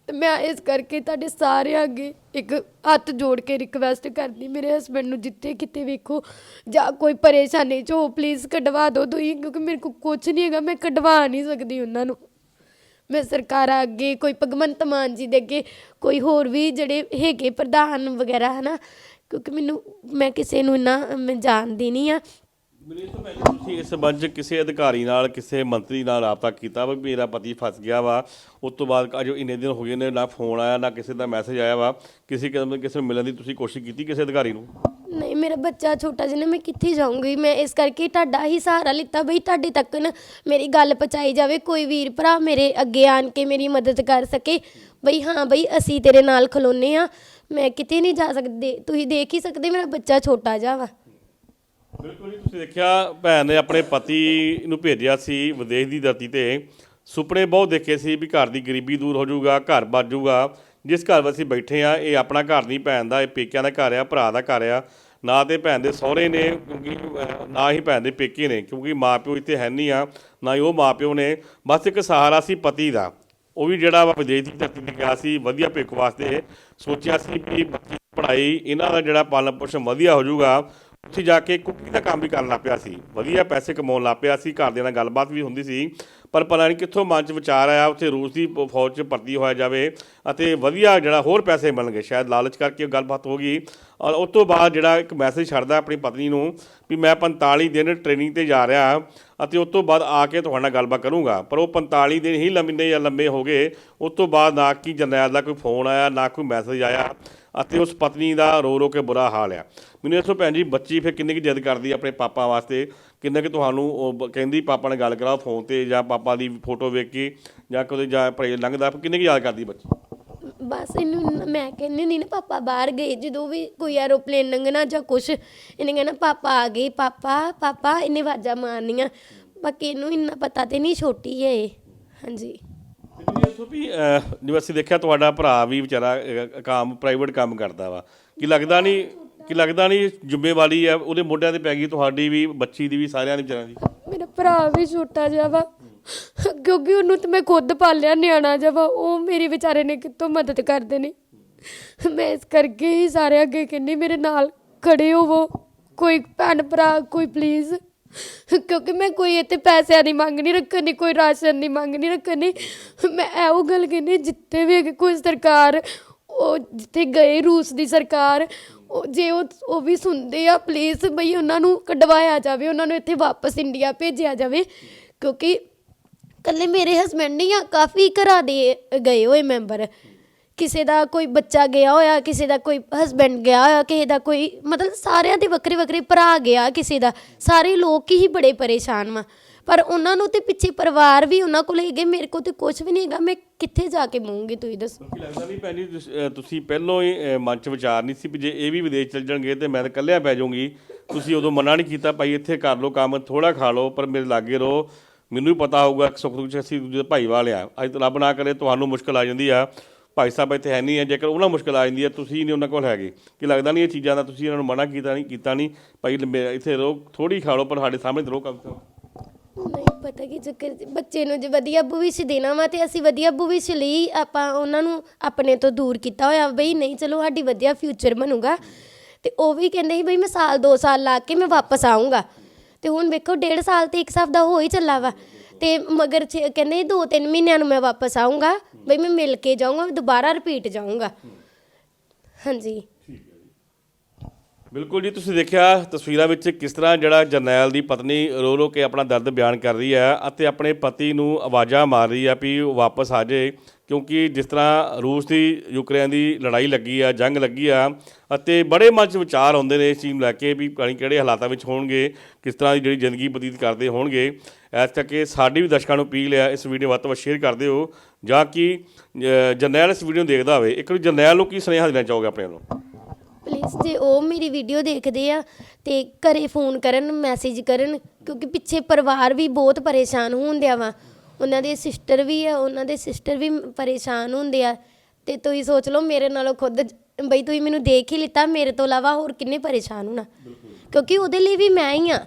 ਤੇ ਮੈਂ ਇਸ ਕਰਕੇ ਤੁਹਾਡੇ ਸਾਰਿਆਂ ਅੱਗੇ ਇੱਕ ਹੱਥ ਜੋੜ ਕੇ ਰਿਕਵੈਸਟ ਕਰਦੀ, ਮੇਰੇ ਹਸਬੰਡ ਨੂੰ ਜਿੱਥੇ ਕਿਤੇ ਵੇਖੋ, ਜਾਂ ਕੋਈ ਪਰੇਸ਼ਾਨੀ ਚ ਹੋ ਪਲੀਜ਼ ਕਢਵਾ ਦਿਓ ਤੁਸੀਂ, ਕਿਉਂਕਿ ਮੇਰੇ ਕੋਲ ਕੁਝ ਨਹੀਂ ਹੈਗਾ, ਮੈਂ ਕਢਵਾ ਨਹੀਂ ਸਕਦੀ ਉਹਨਾਂ ਨੂੰ। ਮੈਂ ਸਰਕਾਰਾਂ ਅੱਗੇ ਕੋਈ ਭਗਵੰਤ ਮਾਨ ਜੀ ਦੇ ਅੱਗੇ ਕੋਈ ਹੋਰ ਵੀ ਜਿਹੜੇ ਹੈਗੇ ਪ੍ਰਧਾਨ ਵਗੈਰਾ ਹਨਾ? ਕਿਉਂਕਿ ਮੈਨੂੰ ਮੈਂ ਕਿਸੇ ਨੂੰ ਇੰਨਾ ਮੈਂ ਜਾਣਦੀ ਨਹੀਂ ਆ। ਮੈਨੂੰ ਇਸ ਤੋਂ ਪਹਿਲਾਂ ਤੁਸੀਂ ਇਸ ਸੰਬੰਧ 'ਚ ਕਿਸੇ ਅਧਿਕਾਰੀ ਨਾਲ ਕਿਸੇ ਮੰਤਰੀ ਨਾਲ ਰਾਬਤਾ ਕੀਤਾ ਵਾ ਵੀ ਮੇਰਾ ਪਤੀ ਫਸ ਗਿਆ ਵਾ? ਉਸ ਤੋਂ ਬਾਅਦ ਅਜੋ ਇੰਨੇ ਦਿਨ ਹੋ ਗਏ ਨੇ ਨਾ ਫੋਨ ਆਇਆ ਨਾ ਕਿਸੇ ਦਾ ਮੈਸੇਜ ਆਇਆ ਵਾ। ਕਿਸੇ ਕਿਸਮ ਕਿਸੇ ਨੂੰ ਮਿਲਣ ਦੀ ਤੁਸੀਂ ਕੋਸ਼ਿਸ਼ ਕੀਤੀ ਕਿਸੇ ਅਧਿਕਾਰੀ ਨੂੰ? ਨਹੀਂ ਮੇਰਾ ਬੱਚਾ ਛੋਟਾ ਜਿਹਾ ਨਾ, ਮੈਂ ਕਿੱਥੇ ਜਾਊਂਗੀ? ਮੈਂ ਇਸ ਕਰਕੇ ਤੁਹਾਡਾ ਹੀ ਸਹਾਰਾ ਲਿੱਤਾ ਬਈ ਤੁਹਾਡੇ ਤੱਕ ਨਾ ਮੇਰੀ ਗੱਲ ਪਹੁੰਚਾਈ ਜਾਵੇ, ਕੋਈ ਵੀਰ ਭਰਾ ਮੇਰੇ ਅੱਗੇ ਆਣ ਕੇ ਮੇਰੀ ਮਦਦ ਕਰ ਸਕੇ। ਬਈ ਹਾਂ ਬਈ, ਅਸੀਂ ਤੇਰੇ ਨਾਲ ਖਲੋਨੇ ਆ। ਮੈਂ ਕਿਤੇ ਨਹੀਂ ਜਾ ਸਕਦੀ। ਤੁਸੀਂ ਦੇਖ ਹੀ ਸਕਦੇ ਮੇਰਾ ਬੱਚਾ ਛੋਟਾ ਜਿਹਾ ਵਾ। ਬਿਲਕੁਲ ਜੀ, ਤੁਸੀਂ ਦੇਖਿਆ ਭੈਣ ਨੇ ਆਪਣੇ ਪਤੀ ਨੂੰ ਭੇਜਿਆ ਸੀ ਵਿਦੇਸ਼ ਦੀ ਧਰਤੀ ਤੇ। ਸੁਪਨੇ ਬਹੁਤ ਦੇਖੇ ਸੀ ਵੀ ਘਰ ਦੀ ਗਰੀਬੀ ਦੂਰ ਹੋ ਜਾਊਗਾ, ਘਰ ਬਚ ਜਾਊਗਾ। ਜਿਸ ਘਰ ਵਿੱਚ ਅਸੀਂ ਬੈਠੇ ਆ, ਇਹ ਆਪਣਾ ਘਰ ਨਹੀਂ, ਭੈਣ ਦਾ, ਇਹ ਪੇਕਿਆਂ ਦਾ ਘਰ ਆ, ਭਰਾ ਦਾ ਘਰ ਆ। ਨਾ ਤੇ ਭੈਣ ਦੇ ਸਹੁਰੇ ਨੇ, ਕਿਉਂਕਿ ਨਾ ਹੀ ਭੈਣ ਦੇ ਪੇਕੇ ਨੇ, ਕਿਉਂਕਿ ਮਾਪਿਓ ਇੱਥੇ ਹੈ ਨਹੀਂ ਆ, ਨਾ ਹੀ ਉਹ ਮਾਪਿਓ ਨੇ। ਬਸ ਇੱਕ ਸਹਾਰਾ ਸੀ ਪਤੀ ਦਾ। ਉਹ ਵੀ ਜਿਹੜਾ ਵਾ ਵਿਦੇਸ਼ ਦੀ ਧਰਤੀ ਤੇ ਗਿਆ ਸੀ, ਵਧੀਆ ਭਿੱਖ ਵਾਸਤੇ ਸੋਚਿਆ ਸੀ ਕਿ ਬੱਚੀ ਪੜ੍ਹਾਈ, ਇਹਨਾਂ ਦਾ ਜਿਹੜਾ ਪਾਲਣ ਪੋਸ਼ਣ ਵਧੀਆ ਹੋ ਜਾਊਗਾ, ਉੱਥੇ ਜਾ ਕੇ ਕੁਕਿੰਗ ਦਾ ਕੰਮ ਵੀ ਕਰਨ ਲੱਗ ਪਿਆ ਸੀ। ਵਧੀਆ ਪੈਸੇ ਕਮਾਉਣ ਲੱਗ ਪਿਆ ਸੀ ਘਰ ਦੇ ਨਾਲ ਗੱਲਬਾਤ ਵੀ ਹੁੰਦੀ ਸੀ। ਪਰ ਪਤਾ ਨਹੀਂ ਕਿੱਥੋਂ ਮਨ 'ਚ ਵਿਚਾਰ ਆਇਆ, ਉੱਥੇ ਰੂਸ ਦੀ ਫੌਜ 'ਚ ਭਰਤੀ ਹੋਇਆ ਜਾਵੇ, ਅਤੇ ਵਧੀਆ ਜਿਹੜਾ ਹੋਰ ਪੈਸੇ ਮਿਲਣਗੇ, ਸ਼ਾਇਦ ਲਾਲਚ ਕਰਕੇ ਉਹ ਗੱਲਬਾਤ ਹੋ ਗਈ। ਔਰ ਉਸ ਤੋਂ ਬਾਅਦ ਜਿਹੜਾ ਇੱਕ ਮੈਸੇਜ ਛੱਡਦਾ ਆਪਣੀ ਪਤਨੀ ਨੂੰ ਵੀ ਮੈਂ 45 ਦਿਨ ਟ੍ਰੇਨਿੰਗ ਤੇ ਜਾ ਰਿਹਾ ਅਤੇ ਉਸ ਤੋਂ ਬਾਅਦ ਆ ਕੇ ਤੁਹਾਡੇ ਨਾਲ ਗੱਲਬਾਤ ਕਰੂੰਗਾ। ਪਰ ਉਹ 45 ਦਿਨ ਹੀ ਲੰਮੇ ਜਾਂ ਲੰਮੇ ਹੋ ਗਏ। ਉਸ ਤੋਂ ਬਾਅਦ ਨਾ ਕੀ ਜਰਨੈਲ ਦਾ ਕੋਈ ਫੋਨ ਆਇਆ, ਨਾ ਕੋਈ ਮੈਸੇਜ ਆਇਆ ਅਤੇ ਉਸ ਪਤਨੀ ਦਾ ਰੋ ਰੋ ਕੇ ਬੁਰਾ ਹਾਲ ਆ। ਮੈਨੂੰ ਦੱਸੋ ਭੈਣ ਜੀ, ਬੱਚੀ ਫਿਰ ਕਿੰਨੀ ਕੁ ਜਿੱਦ ਕਰਦੀ ਆਪਣੇ ਪਾਪਾ ਵਾਸਤੇ? ਕਿੰਨਾ ਕਿ ਤੁਹਾਨੂੰ ਉਹ ਕਹਿੰਦੀ ਪਾਪਾ ਨਾਲ ਗੱਲ ਕਰਾਓ ਫੋਨ ਤੇ ਜਾਂ ਪਾਪਾ ਦੀ ਫੋਟੋ ਵੇਖ ਕੇ ਜਾਂ ਕਦੇ ਜਾਂ ਭਰੇ ਲੰਘਦਾ, ਕਿੰਨੇ ਕੁ ਯਾਦ ਕਰਦੀ ਬੱਚੀ? ਬਸ ਇਹਨੂੰ ਮੈਂ ਕਹਿੰਦੀ ਨਹੀਂ ਨਾ ਪਾਪਾ ਬਾਹਰ ਗਏ ਜਦੋਂ ਵੀ ਕੋਈ ਐਰੋਪਲੇਨ ਲੰਘਣਾ ਜਾਂ ਕੁਛ ਇਹਨੇ ਕਹਿਣਾ ਪਾਪਾ ਆ ਗਏ ਪਾਪਾ ਪਾਪਾ ਇਹਨੇ ਆਵਾਜ਼ਾਂ ਮਾਰਨੀਆਂ। ਬਾਕੀ ਇਹਨੂੰ ਇੰਨਾ ਪਤਾ ਤੇ ਨਹੀਂ ਛੋਟੀ ਹੈ ਇਹ। ਹਾਂਜੀ। ਦੱਸੋ ਵੀ ਅਹ, ਜਿਵੇਂ ਅਸੀਂ ਦੇਖਿਆ ਤੁਹਾਡਾ ਭਰਾ ਵੀ ਵਿਚਾਰਾ ਅਹ, ਕੰਮ ਪ੍ਰਾਈਵੇਟ ਕੰਮ ਕਰਦਾ ਵਾ। ਕੀ ਲੱਗਦਾ ਨਹੀਂ ਕੀ ਲੱਗਦਾ ਨਹੀਂ ਜ਼ਿੰਮੇਵਾਰੀ ਆ ਉਹਦੇ ਮੋਢਿਆਂ ਤੇ ਪੈ ਗਈ ਤੁਹਾਡੀ ਵੀ ਬੱਚੀ ਦੀ ਵੀ ਸਾਰਿਆਂ ਦੀ ਵਿਚਾਰਿਆਂ ਦੀ? ਮੇਰਾ ਭਰਾ ਵੀ ਛੋਟਾ ਜਿਹਾ ਵਾ। ਕਿਉਂਕਿ ਉਹਨੂੰ ਤੇ ਮੈਂ ਖੁਦ ਪਾਲਿਆ ਨਿਆਣਾ ਜਿਹਾ ਵਾ, ਉਹ ਮੇਰੇ ਵਿਚਾਰੇ ਨੇ ਕਿੱਥੋਂ ਮਦਦ ਕਰਦੇ ਨੇ ਮੈਂ ਇਸ ਕਰਕੇ ਹੀ ਸਾਰੇ ਅੱਗੇ ਕਹਿੰਦੀ, ਮੇਰੇ ਨਾਲ ਖੜੇ ਹੋਵੋ। ਕੋਈ ਭੈਣ ਭਰਾ, ਕੋਈ ਪਲੀਜ਼ ਕਿਉਂਕਿ ਮੈਂ ਕੋਈ ਇੱਥੇ ਪੈਸਿਆਂ ਦੀ ਮੰਗ ਨਹੀਂ ਰੱਖਣੀ, ਕੋਈ ਰਾਸ਼ਨ ਦੀ ਮੰਗ ਨਹੀਂ ਰੱਖਣੀ। ਮੈਂ ਇਹੋ ਗੱਲ ਕਹਿੰਦੀ, ਜਿੱਥੇ ਵੀ ਅੱਗੇ ਕੋਈ ਸਰਕਾਰ, ਉਹ ਜਿੱਥੇ ਗਏ ਰੂਸ ਦੀ ਸਰਕਾਰ, ਉਹ ਜੇ ਉਹ ਉਹ ਵੀ ਸੁਣਦੇ ਆ ਪਲੀਜ਼ ਬਈ ਉਹਨਾਂ ਨੂੰ ਕਢਵਾਇਆ ਜਾਵੇ, ਉਹਨਾਂ ਨੂੰ ਇੱਥੇ ਵਾਪਸ ਇੰਡੀਆ ਭੇਜਿਆ ਜਾਵੇ। ਕਿਉਂਕਿ ਕੱਲੇ ਮੇਰੇ ਹਸਬੰਡ ਨਹੀਂ ਆ ਕਾਫੀ ਘਰਾਂ ਦੇ ਗਏ ਹੋਏ ਮੈਂਬਰ ਕਿਸੇ ਦਾ ਕੋਈ ਬੱਚਾ ਗਿਆ ਹੋਇਆ ਕਿਸੇ ਦਾ ਕੋਈ ਹਸਬੰਡ ਗਿਆ ਹੋਇਆ ਕਿਸੇ ਦਾ ਕੋਈ ਮਤਲਬ ਸਾਰਿਆਂ ਦੇ ਵੱਖਰੇ ਵੱਖਰੇ ਭਰਾ ਗਿਆ ਕਿਸੇ ਦਾ। ਸਾਰੇ ਲੋਕ ਹੀ ਬੜੇ ਪਰੇਸ਼ਾਨ ਵਾ। ਪਰ ਉਹਨਾਂ ਨੂੰ ਤੇ ਪਿੱਛੇ ਪਰਿਵਾਰ ਵੀ ਉਹਨਾਂ ਕੋਲ ਹੈਗੇ ਮੇਰੇ ਕੋਲ ਤੇ ਕੁਝ ਵੀ ਨਹੀਂ ਹੈਗਾ। ਮੈਂ ਕਿੱਥੇ ਜਾ ਕੇ ਮੂੰਗੀ ਤੁਸੀਂ ਦੱਸੋ? ਕੀ ਲੱਗਦਾ ਨਹੀਂ ਭੈਣ ਤੁਸੀਂ ਪਹਿਲਾਂ ਹੀ ਅਹ, ਮਨ 'ਚ ਵਿਚਾਰ ਨਹੀਂ ਸੀ ਵੀ ਜੇ ਇਹ ਵੀ ਵਿਦੇਸ਼ ਚਲ ਜਾਣਗੇ ਤੇ ਮੈਂ ਤਾਂ ਇਕੱਲਿਆ ਪੈ ਜਾਊਂਗੀ। ਤੁਸੀਂ ਉਦੋਂ ਮਨਾ ਨਹੀਂ ਕੀਤਾ ਭਾਈ ਇੱਥੇ ਕਰ ਲਓ ਕੰਮ ਥੋੜਾ ਖਾ ਲਓ ਪਰ ਮੇਰੇ ਲਾਗੇ ਰਹੋ। ਮੈਨੂੰ ਵੀ ਪਤਾ ਹੋਊਗਾ ਕਿ ਸੁੱਖ ਦੁੱਖ ਅਸੀਂ ਦੂਜੇ ਦੇ ਭਾਈਵਾਲ ਆ। ਅੱਜ ਰੱਬ ਨਾ ਕਰੇ, ਤੁਹਾਨੂੰ ਮੁਸ਼ਕਲ ਆ ਜਾਂਦੀ ਆ। ਭਾਈ ਸਾਹਿਬ ਇੱਥੇ ਹੈ ਨਹੀਂ ਹੈ ਜੇਕਰ ਉਹਨਾਂ ਮੁਸ਼ਕਲ ਆ ਜਾਂਦੀ ਹੈ ਤੁਸੀਂ ਨਹੀਂ ਉਹਨਾਂ ਕੋਲ ਹੈਗੇ। ਕਿ ਲੱਗਦਾ ਨਹੀਂ ਇਹ ਚੀਜ਼ਾਂ ਦਾ ਤੁਸੀਂ ਇਹਨਾਂ ਨੂੰ ਮਨਾ ਕੀਤਾ ਨਹੀਂ ਕੀਤਾ ਨਹੀਂ? ਭਾਈ ਲੰਬੇ- ਇੱਥੇ ਰਹੋ ਥੋੜੀ ਖਾ ਲਓ, ਪਰ ਸਾਡੇ ਸਾਹਮਣੇ ਤਾਂ ਰਹੋ ਕੰਮ ਕਰੋ। ਨਹੀਂ, ਪਤਾ ਕੀ ਚੱਕਰ ਬੱਚੇ ਨੂੰ ਜੇ ਵਧੀਆ ਭਵਿੱਖ ਦੇਣਾ ਵਾ ਤੇ ਅਸੀਂ ਵਧੀਆ ਭਵਿੱਖ ਲਈ ਆਪਾਂ ਉਹਨਾਂ ਨੂੰ ਆਪਣੇ ਤੋਂ ਦੂਰ ਕੀਤਾ ਹੋਇਆ ਬਈ ਨਹੀਂ, ਚਲੋ ਸਾਡੀ ਵਧੀਆ ਫਿਊਚਰ ਬਣੂਗਾ। ਤੇ ਉਹ ਵੀ ਕਹਿੰਦੇ ਸੀ, ਬਈ ਮੈਂ ਸਾਲ 2 ਸਾਲ ਲਾ ਕੇ ਮੈਂ ਵਾਪਸ ਆਉਂਗਾ ਤੇ ਹੁਣ ਵੇਖੋ, ਡੇਢ ਸਾਲ ਤੇ ਇੱਕ ਹਿਸਾਬ ਦਾ ਹੋ ਹੀ ਚੱਲਾ ਵਾ। ਤੇ ਮਗਰ ਛੇ- ਕਹਿੰਦੇ 2-3 ਮਹੀਨਿਆਂ ਨੂੰ ਮੈਂ ਵਾਪਸ ਆਉਂਗਾ ਬਈ ਮੈਂ ਮਿਲ ਕੇ ਜਾਊਂਗਾ ਦੁਬਾਰਾ ਰਿਪੀਟ ਜਾਊਂਗਾ। ਹਾਂਜੀ। ਬਿਲਕੁਲ ਜੀ, ਤੁਸੀਂ ਦੇਖਿਆ ਤਸਵੀਰਾਂ ਵਿੱਚ ਕਿਸ ਤਰ੍ਹਾਂ ਜਿਹੜਾ ਜਰਨੈਲ ਦੀ ਪਤਨੀ ਰੋ ਰੋ ਕੇ ਆਪਣਾ ਦਰਦ ਬਿਆਨ ਕਰ ਰਹੀ ਹੈ ਅਤੇ ਆਪਣੇ ਪਤੀ ਨੂੰ ਆਵਾਜ਼ਾਂ ਮਾਰ ਰਹੀ ਹੈ ਵੀ ਉਹ ਵਾਪਸ ਆ ਜਾਏ, ਕਿਉਂਕਿ ਜਿਸ ਤਰ੍ਹਾਂ ਰੂਸ ਦੀ ਯੂਕਰੇਨ ਦੀ ਲੜਾਈ ਲੱਗੀ ਆ, ਜੰਗ ਲੱਗੀ ਆ, ਅਤੇ ਬੜੇ ਮਨ 'ਚ ਵਿਚਾਰ ਆਉਂਦੇ ਨੇ ਇਸ ਚੀਜ਼ ਨੂੰ ਲੈ ਕੇ ਵੀ ਪਾਣੀ ਕਿਹੜੇ ਹਾਲਾਤਾਂ ਵਿੱਚ ਹੋਣਗੇ, ਕਿਸ ਤਰ੍ਹਾਂ ਦੀ ਜਿਹੜੀ ਜ਼ਿੰਦਗੀ ਬਤੀਤ ਕਰਦੇ ਹੋਣਗੇ। ਇਸ ਕਰਕੇ ਸਾਡੀ ਵੀ ਦਰਸ਼ਕਾਂ ਨੂੰ ਅਪੀਲ ਆ ਇਸ ਵੀਡੀਓ ਵੱਧ ਤੋਂ ਵੱਧ ਸ਼ੇਅਰ ਕਰ ਦਿਓ, ਜਾਂ ਕਿ ਜਰਨੈਲ ਇਸ ਵੀਡੀਓ ਨੂੰ ਦੇਖਦਾ ਹੋਵੇ। ਇੱਕ ਵਾਰੀ ਜਰਨੈਲ ਨੂੰ ਕੀ ਸੁਨੇਹਾ ਦੇਣਾ ਚਾਹੋਗੇ ਆਪਣੇ ਵੱਲੋਂ? ਪਲੀਜ਼ ਜੇ ਉਹ ਮੇਰੀ ਵੀਡੀਓ ਦੇਖਦੇ ਆ ਤੇ ਘਰੇ ਫੋਨ ਕਰਨ ਮੈਸੇਜ ਕਰਨ, ਕਿਉਂਕਿ ਪਿੱਛੇ ਪਰਿਵਾਰ ਵੀ ਬਹੁਤ ਪਰੇਸ਼ਾਨ ਹੁੰਦਿਆ ਵਾ। ਉਹਨਾਂ ਦੇ ਸਿਸਟਰ ਵੀ ਆ, ਉਹਨਾਂ ਦੇ ਸਿਸਟਰ ਵੀ ਪਰੇਸ਼ਾਨ ਹੁੰਦੇ ਆ ਤੇ ਤੁਸੀਂ ਸੋਚ ਲਓ ਮੇਰੇ ਨਾਲੋਂ ਖੁਦ ਬਈ ਤੁਸੀਂ ਮੈਨੂੰ ਦੇਖ ਹੀ ਲਿੱਤਾ, ਮੇਰੇ ਤੋਂ ਇਲਾਵਾ ਹੋਰ ਕਿੰਨੇ ਪਰੇਸ਼ਾਨ ਹੋਣਾ। ਕਿਉਂਕਿ ਉਹਦੇ ਲਈ ਵੀ ਮੈਂ ਹੀ ਆ।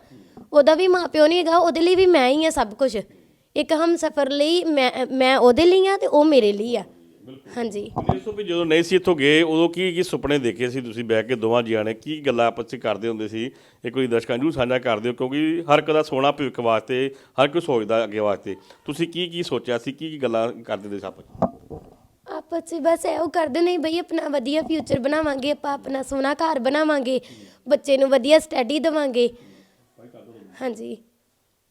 ਉਹਦਾ ਵੀ ਮਾਪਿਓ ਨਹੀਂ ਹੈਗਾ, ਉਹਦੇ ਲਈ ਵੀ ਮੈਂ ਹੀ ਆ ਸਭ ਕੁਝ ਇੱਕ ਹਮ ਸਫਰ ਲਈ ਮੈਂ ਮੈਂ ਉਹਦੇ ਲਈ ਆ ਤੇ ਉਹ ਮੇਰੇ ਲਈ ਆ। ਹਾਂਜੀ। ਦੱਸੋ ਵੀ ਜਦੋਂ ਨਹੀਂ ਸੀ ਇੱਥੋਂ ਗਏ ਉਦੋਂ ਕੀ ਕੀ ਸੁਪਨੇ ਦੇਖੇ ਸੀ ਤੁਸੀਂ ਬਹਿ ਕੇ ਦੋਵਾਂ ਜੀਆਂ ਨੇ? ਕੀ ਗੱਲਾਂ ਆਪਸ ਵਿੱਚ ਕਰਦੇ ਹੁੰਦੇ ਸੀ? ਇੱਕ ਵਾਰੀ ਦਰਸ਼ਕਾਂ ਨੂੰ ਸਾਂਝਾ ਕਰ ਦਿਓ ਕਿਉਂਕਿ ਹਰ ਇੱਕ ਦਾ ਸੋਹਣਾ ਭਵਿੱਖ ਵਾਸਤੇ ਹਰ ਕੋਈ ਸੋਚਦਾ ਅੱਗੇ ਵਾਸਤੇ। ਤੁਸੀਂ ਕੀ ਕੀ ਸੋਚਿਆ ਸੀ? ਕੀ ਕੀ ਗੱਲਾਂ ਕਰਦੇ ਹੁੰਦੇ ਸੀ ਆਪਸ 'ਚ? ਆਪਸ ਚ ਬਸ ਇਹੋ ਕਰਦੇ ਨਹੀਂ ਬਈ ਆਪਣਾ ਵਧੀਆ ਫਿਊਚਰ ਬਣਾਵਾਂਗੇ ਆਪਾਂ ਆਪਣਾ ਸੋਹਣਾ ਘਰ ਬਣਾਵਾਂਗੇ ਬੱਚੇ ਨੂੰ ਵਧੀਆ ਸਟੱਡੀ ਦੇਵਾਂਗੇ। ਹਾਂਜੀ।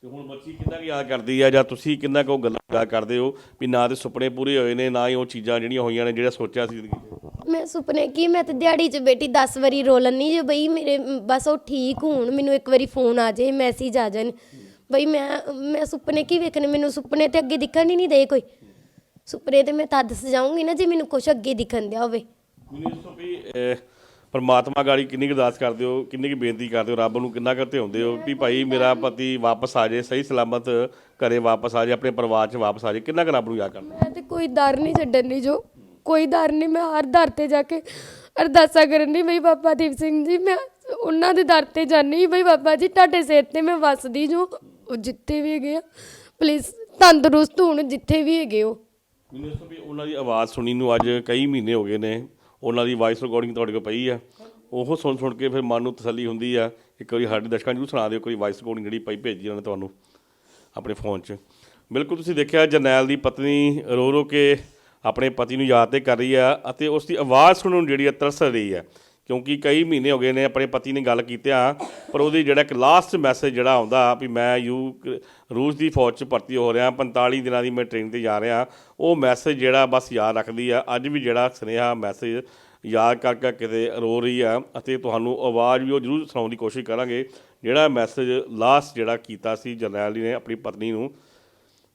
ਤੇ ਹੁਣ ਬੱਚੀ ਕਿੰਨਾ ਕੁ ਯਾਦ ਕਰਦੀ ਆ? ਜਾਂ ਤੁਸੀਂ ਕਿੰਨਾ ਕੁ ਗੱਲਾਂ ਯਾਦ ਕਰਦੇ ਹੋ ਵੀ ਨਾ ਤੇ ਸੁਪਨੇ ਪੂਰੇ ਹੋਏ ਨੇ ਨਾ ਹੀ ਉਹ ਚੀਜ਼ਾਂ ਜਿਹੜੀਆਂ ਹੋਈਆਂ ਨੇ ਜਿਹੜਾ ਸੋਚਿਆ ਸੀ ਜ਼ਿੰਦਗੀ 'ਚ? ਮੈਂ ਸੁਪਨੇ ਕੀ? ਮੈਂ ਤੇ ਦਿਹਾੜੀ 'ਚ ਬੇਟੀ 10 ਵਾਰੀ ਰੋ ਲੈਂਦੀ ਜੇ ਬਈ ਮੇਰੇ ਬਸ ਉਹ ਠੀਕ ਹੋਣ ਮੈਨੂੰ ਇੱਕ ਵਾਰੀ ਫੋਨ ਆ ਜਾਏ ਮੈਸੇਜ ਆ ਜਾਣ। ਬਈ ਮੈਂ ਮੈਂ ਸੁਪਨੇ ਕੀ ਵੇਖਣੇ? ਮੈਨੂੰ ਸੁਪਨੇ ਤੇ ਅੱਗੇ ਦਿਖਣ ਹੀ ਨਹੀਂ ਦੇ ਕੋਈ। ਸੁਪਨੇ ਤੇ ਮੈਂ ਤਦ ਸਜਾਉਂਗੀ ਨਾ ਜੇ ਮੈਨੂੰ ਕੁਝ ਅੱਗੇ ਦਿਖਣ ਦਿਆ ਹੋਵੇ। ਮੈਨੂੰ ਇਸ ਤੋਂ ਵੀ ਪਰਮਾਤਮਾ ਗਾੜੀ ਕਿੰਨੀ ਕੁ ਅਰਦਾਸ ਕਰਦੇ ਹੋ ਕਿੰਨੀ ਕੁ ਬੇਨਤੀ ਕਰਦੇ ਹੋ ਰੱਬ ਨੂੰ ਕਿੰਨਾ ਕੁ ਧਿਆਉਂਦੇ ਹੋ ਵੀ ਭਾਈ ਮੇਰਾ ਪਤੀ ਵਾਪਸ ਆ ਜਾਏ ਸਹੀ ਸਲਾਮਤ ਘਰੇ ਵਾਪਸ ਆ ਜਾਏ ਆਪਣੇ ਪਰਿਵਾਰ 'ਚ ਵਾਪਸ ਆ ਜਾਏ ਕਿੰਨਾ ਕੁ ਰੱਬ ਨੂੰ ਯਾਦ ਕਰਨਾ ਮੈਂ ਤੇ ਕੋਈ ਦਰ ਨਹੀਂ ਛੱਡਣ ਦੀ ਜੋ ਕੋਈ ਦਰ ਨਹੀਂ ਮੈਂ ਹਰ ਦਰ ਤੇ ਜਾ ਕੇ ਅਰਦਾਸਾਂ ਕਰਨ ਦੀ ਬਈ ਬਾਬਾ ਦੀਪ ਸਿੰਘ ਜੀ ਮੈਂ ਉਹਨਾਂ ਦੇ ਦਰ ਤੇ ਜਾਣੀ ਬਈ ਬਾਬਾ ਜੀ ਤੁਹਾਡੇ ਸਿਰ ਤੇ ਮੈਂ ਵਸਦੀ ਜੋ ਉਹ ਜਿੱਥੇ ਵੀ ਹੈਗੇ ਆ ਪਲੀਜ਼ ਤੰਦਰੁਸਤ ਹੋਣ ਜਿੱਥੇ ਵੀ ਹੈਗੇ ਹੋ। ਮੈਨੂੰ ਵੀ ਉਹਨਾਂ ਦੀ ਆਵਾਜ਼ ਸੁਣੀ ਨੂੰ ਅੱਜ ਕਈ ਮਹੀਨੇ ਹੋ ਗਏ ਨੇ ਉਹਨਾਂ ਦੀ ਵਾਇਸ ਰਿਕਾਰਡਿੰਗ ਤੁਹਾਡੇ ਕੋਲ ਪਈ ਆ। ਉਹ ਸੁਣ ਸੁਣ ਕੇ ਫਿਰ ਮਨ ਨੂੰ ਤਸੱਲੀ ਹੁੰਦੀ ਆ। ਇੱਕ ਵਾਰੀ ਸਾਡੇ ਦਰਸ਼ਕਾਂ ਨੂੰ ਜ਼ਰੂਰ ਸੁਣਾ ਦਿਓ, ਕੋਈ ਵਾਇਸ ਰਿਕਾਰਡਿੰਗ ਜਿਹੜੀ ਪਈ ਭੇਜੀ ਉਹਨਾਂ ਨੇ ਤੁਹਾਨੂੰ ਆਪਣੇ ਫੋਨ 'ਚ। ਬਿਲਕੁਲ ਤੁਸੀਂ ਦੇਖਿਆ ਜਰਨੈਲ ਦੀ ਪਤਨੀ ਰੋ ਰੋ ਕੇ ਆਪਣੇ ਪਤੀ ਨੂੰ ਯਾਦ ਤੇ ਕਰ ਰਹੀ ਆ ਅਤੇ ਉਸ ਦੀ ਆਵਾਜ਼ ਸੁਣਨ ਜਿਹੜੀ ਆ ਤਰਸ ਰਹੀ ਆ। ਕਿਉਂਕਿ ਕਈ ਮਹੀਨੇ ਹੋ ਗਏ ਨੇ, ਆਪਣੇ ਪਤੀ ਨੇ ਗੱਲ ਕੀਤਿਆਂ ਪਰ ਉਹਦੀ ਜਿਹੜਾ ਇੱਕ ਲਾਸਟ ਮੈਸੇਜ ਜਿਹੜਾ ਆਉਂਦਾ ਵੀ ਮੈਂ ਯੂ ਰੂਸ ਦੀ ਫੌਜ 'ਚ ਭਰਤੀ ਹੋ ਰਿਹਾ 45 ਦਿਨਾਂ ਦੀ ਮੈਂ ਟ੍ਰੇਨਿੰਗ ਤੇ ਜਾ ਰਿਹਾ, ਉਹ ਮੈਸੇਜ ਜਿਹੜਾ ਬਸ ਯਾਦ ਰੱਖਦੀ ਆ। ਅੱਜ ਵੀ ਜਿਹੜਾ ਸੁਨੇਹਾ ਮੈਸੇਜ ਯਾਦ ਕਰਕੇ ਕਿਤੇ ਰੋ ਰਹੀ ਆ ਅਤੇ ਤੁਹਾਨੂੰ ਆਵਾਜ਼ ਵੀ ਉਹ ਜ਼ਰੂਰ ਸੁਣਾਉਣ ਦੀ ਕੋਸ਼ਿਸ਼ ਕਰਾਂਗੇ। ਜਿਹੜਾ ਮੈਸੇਜ ਲਾਸਟ ਜਿਹੜਾ ਕੀਤਾ ਸੀ ਜਰਨੈਲ ਜੀ ਨੇ, ਆਪਣੀ ਪਤਨੀ ਨੂੰ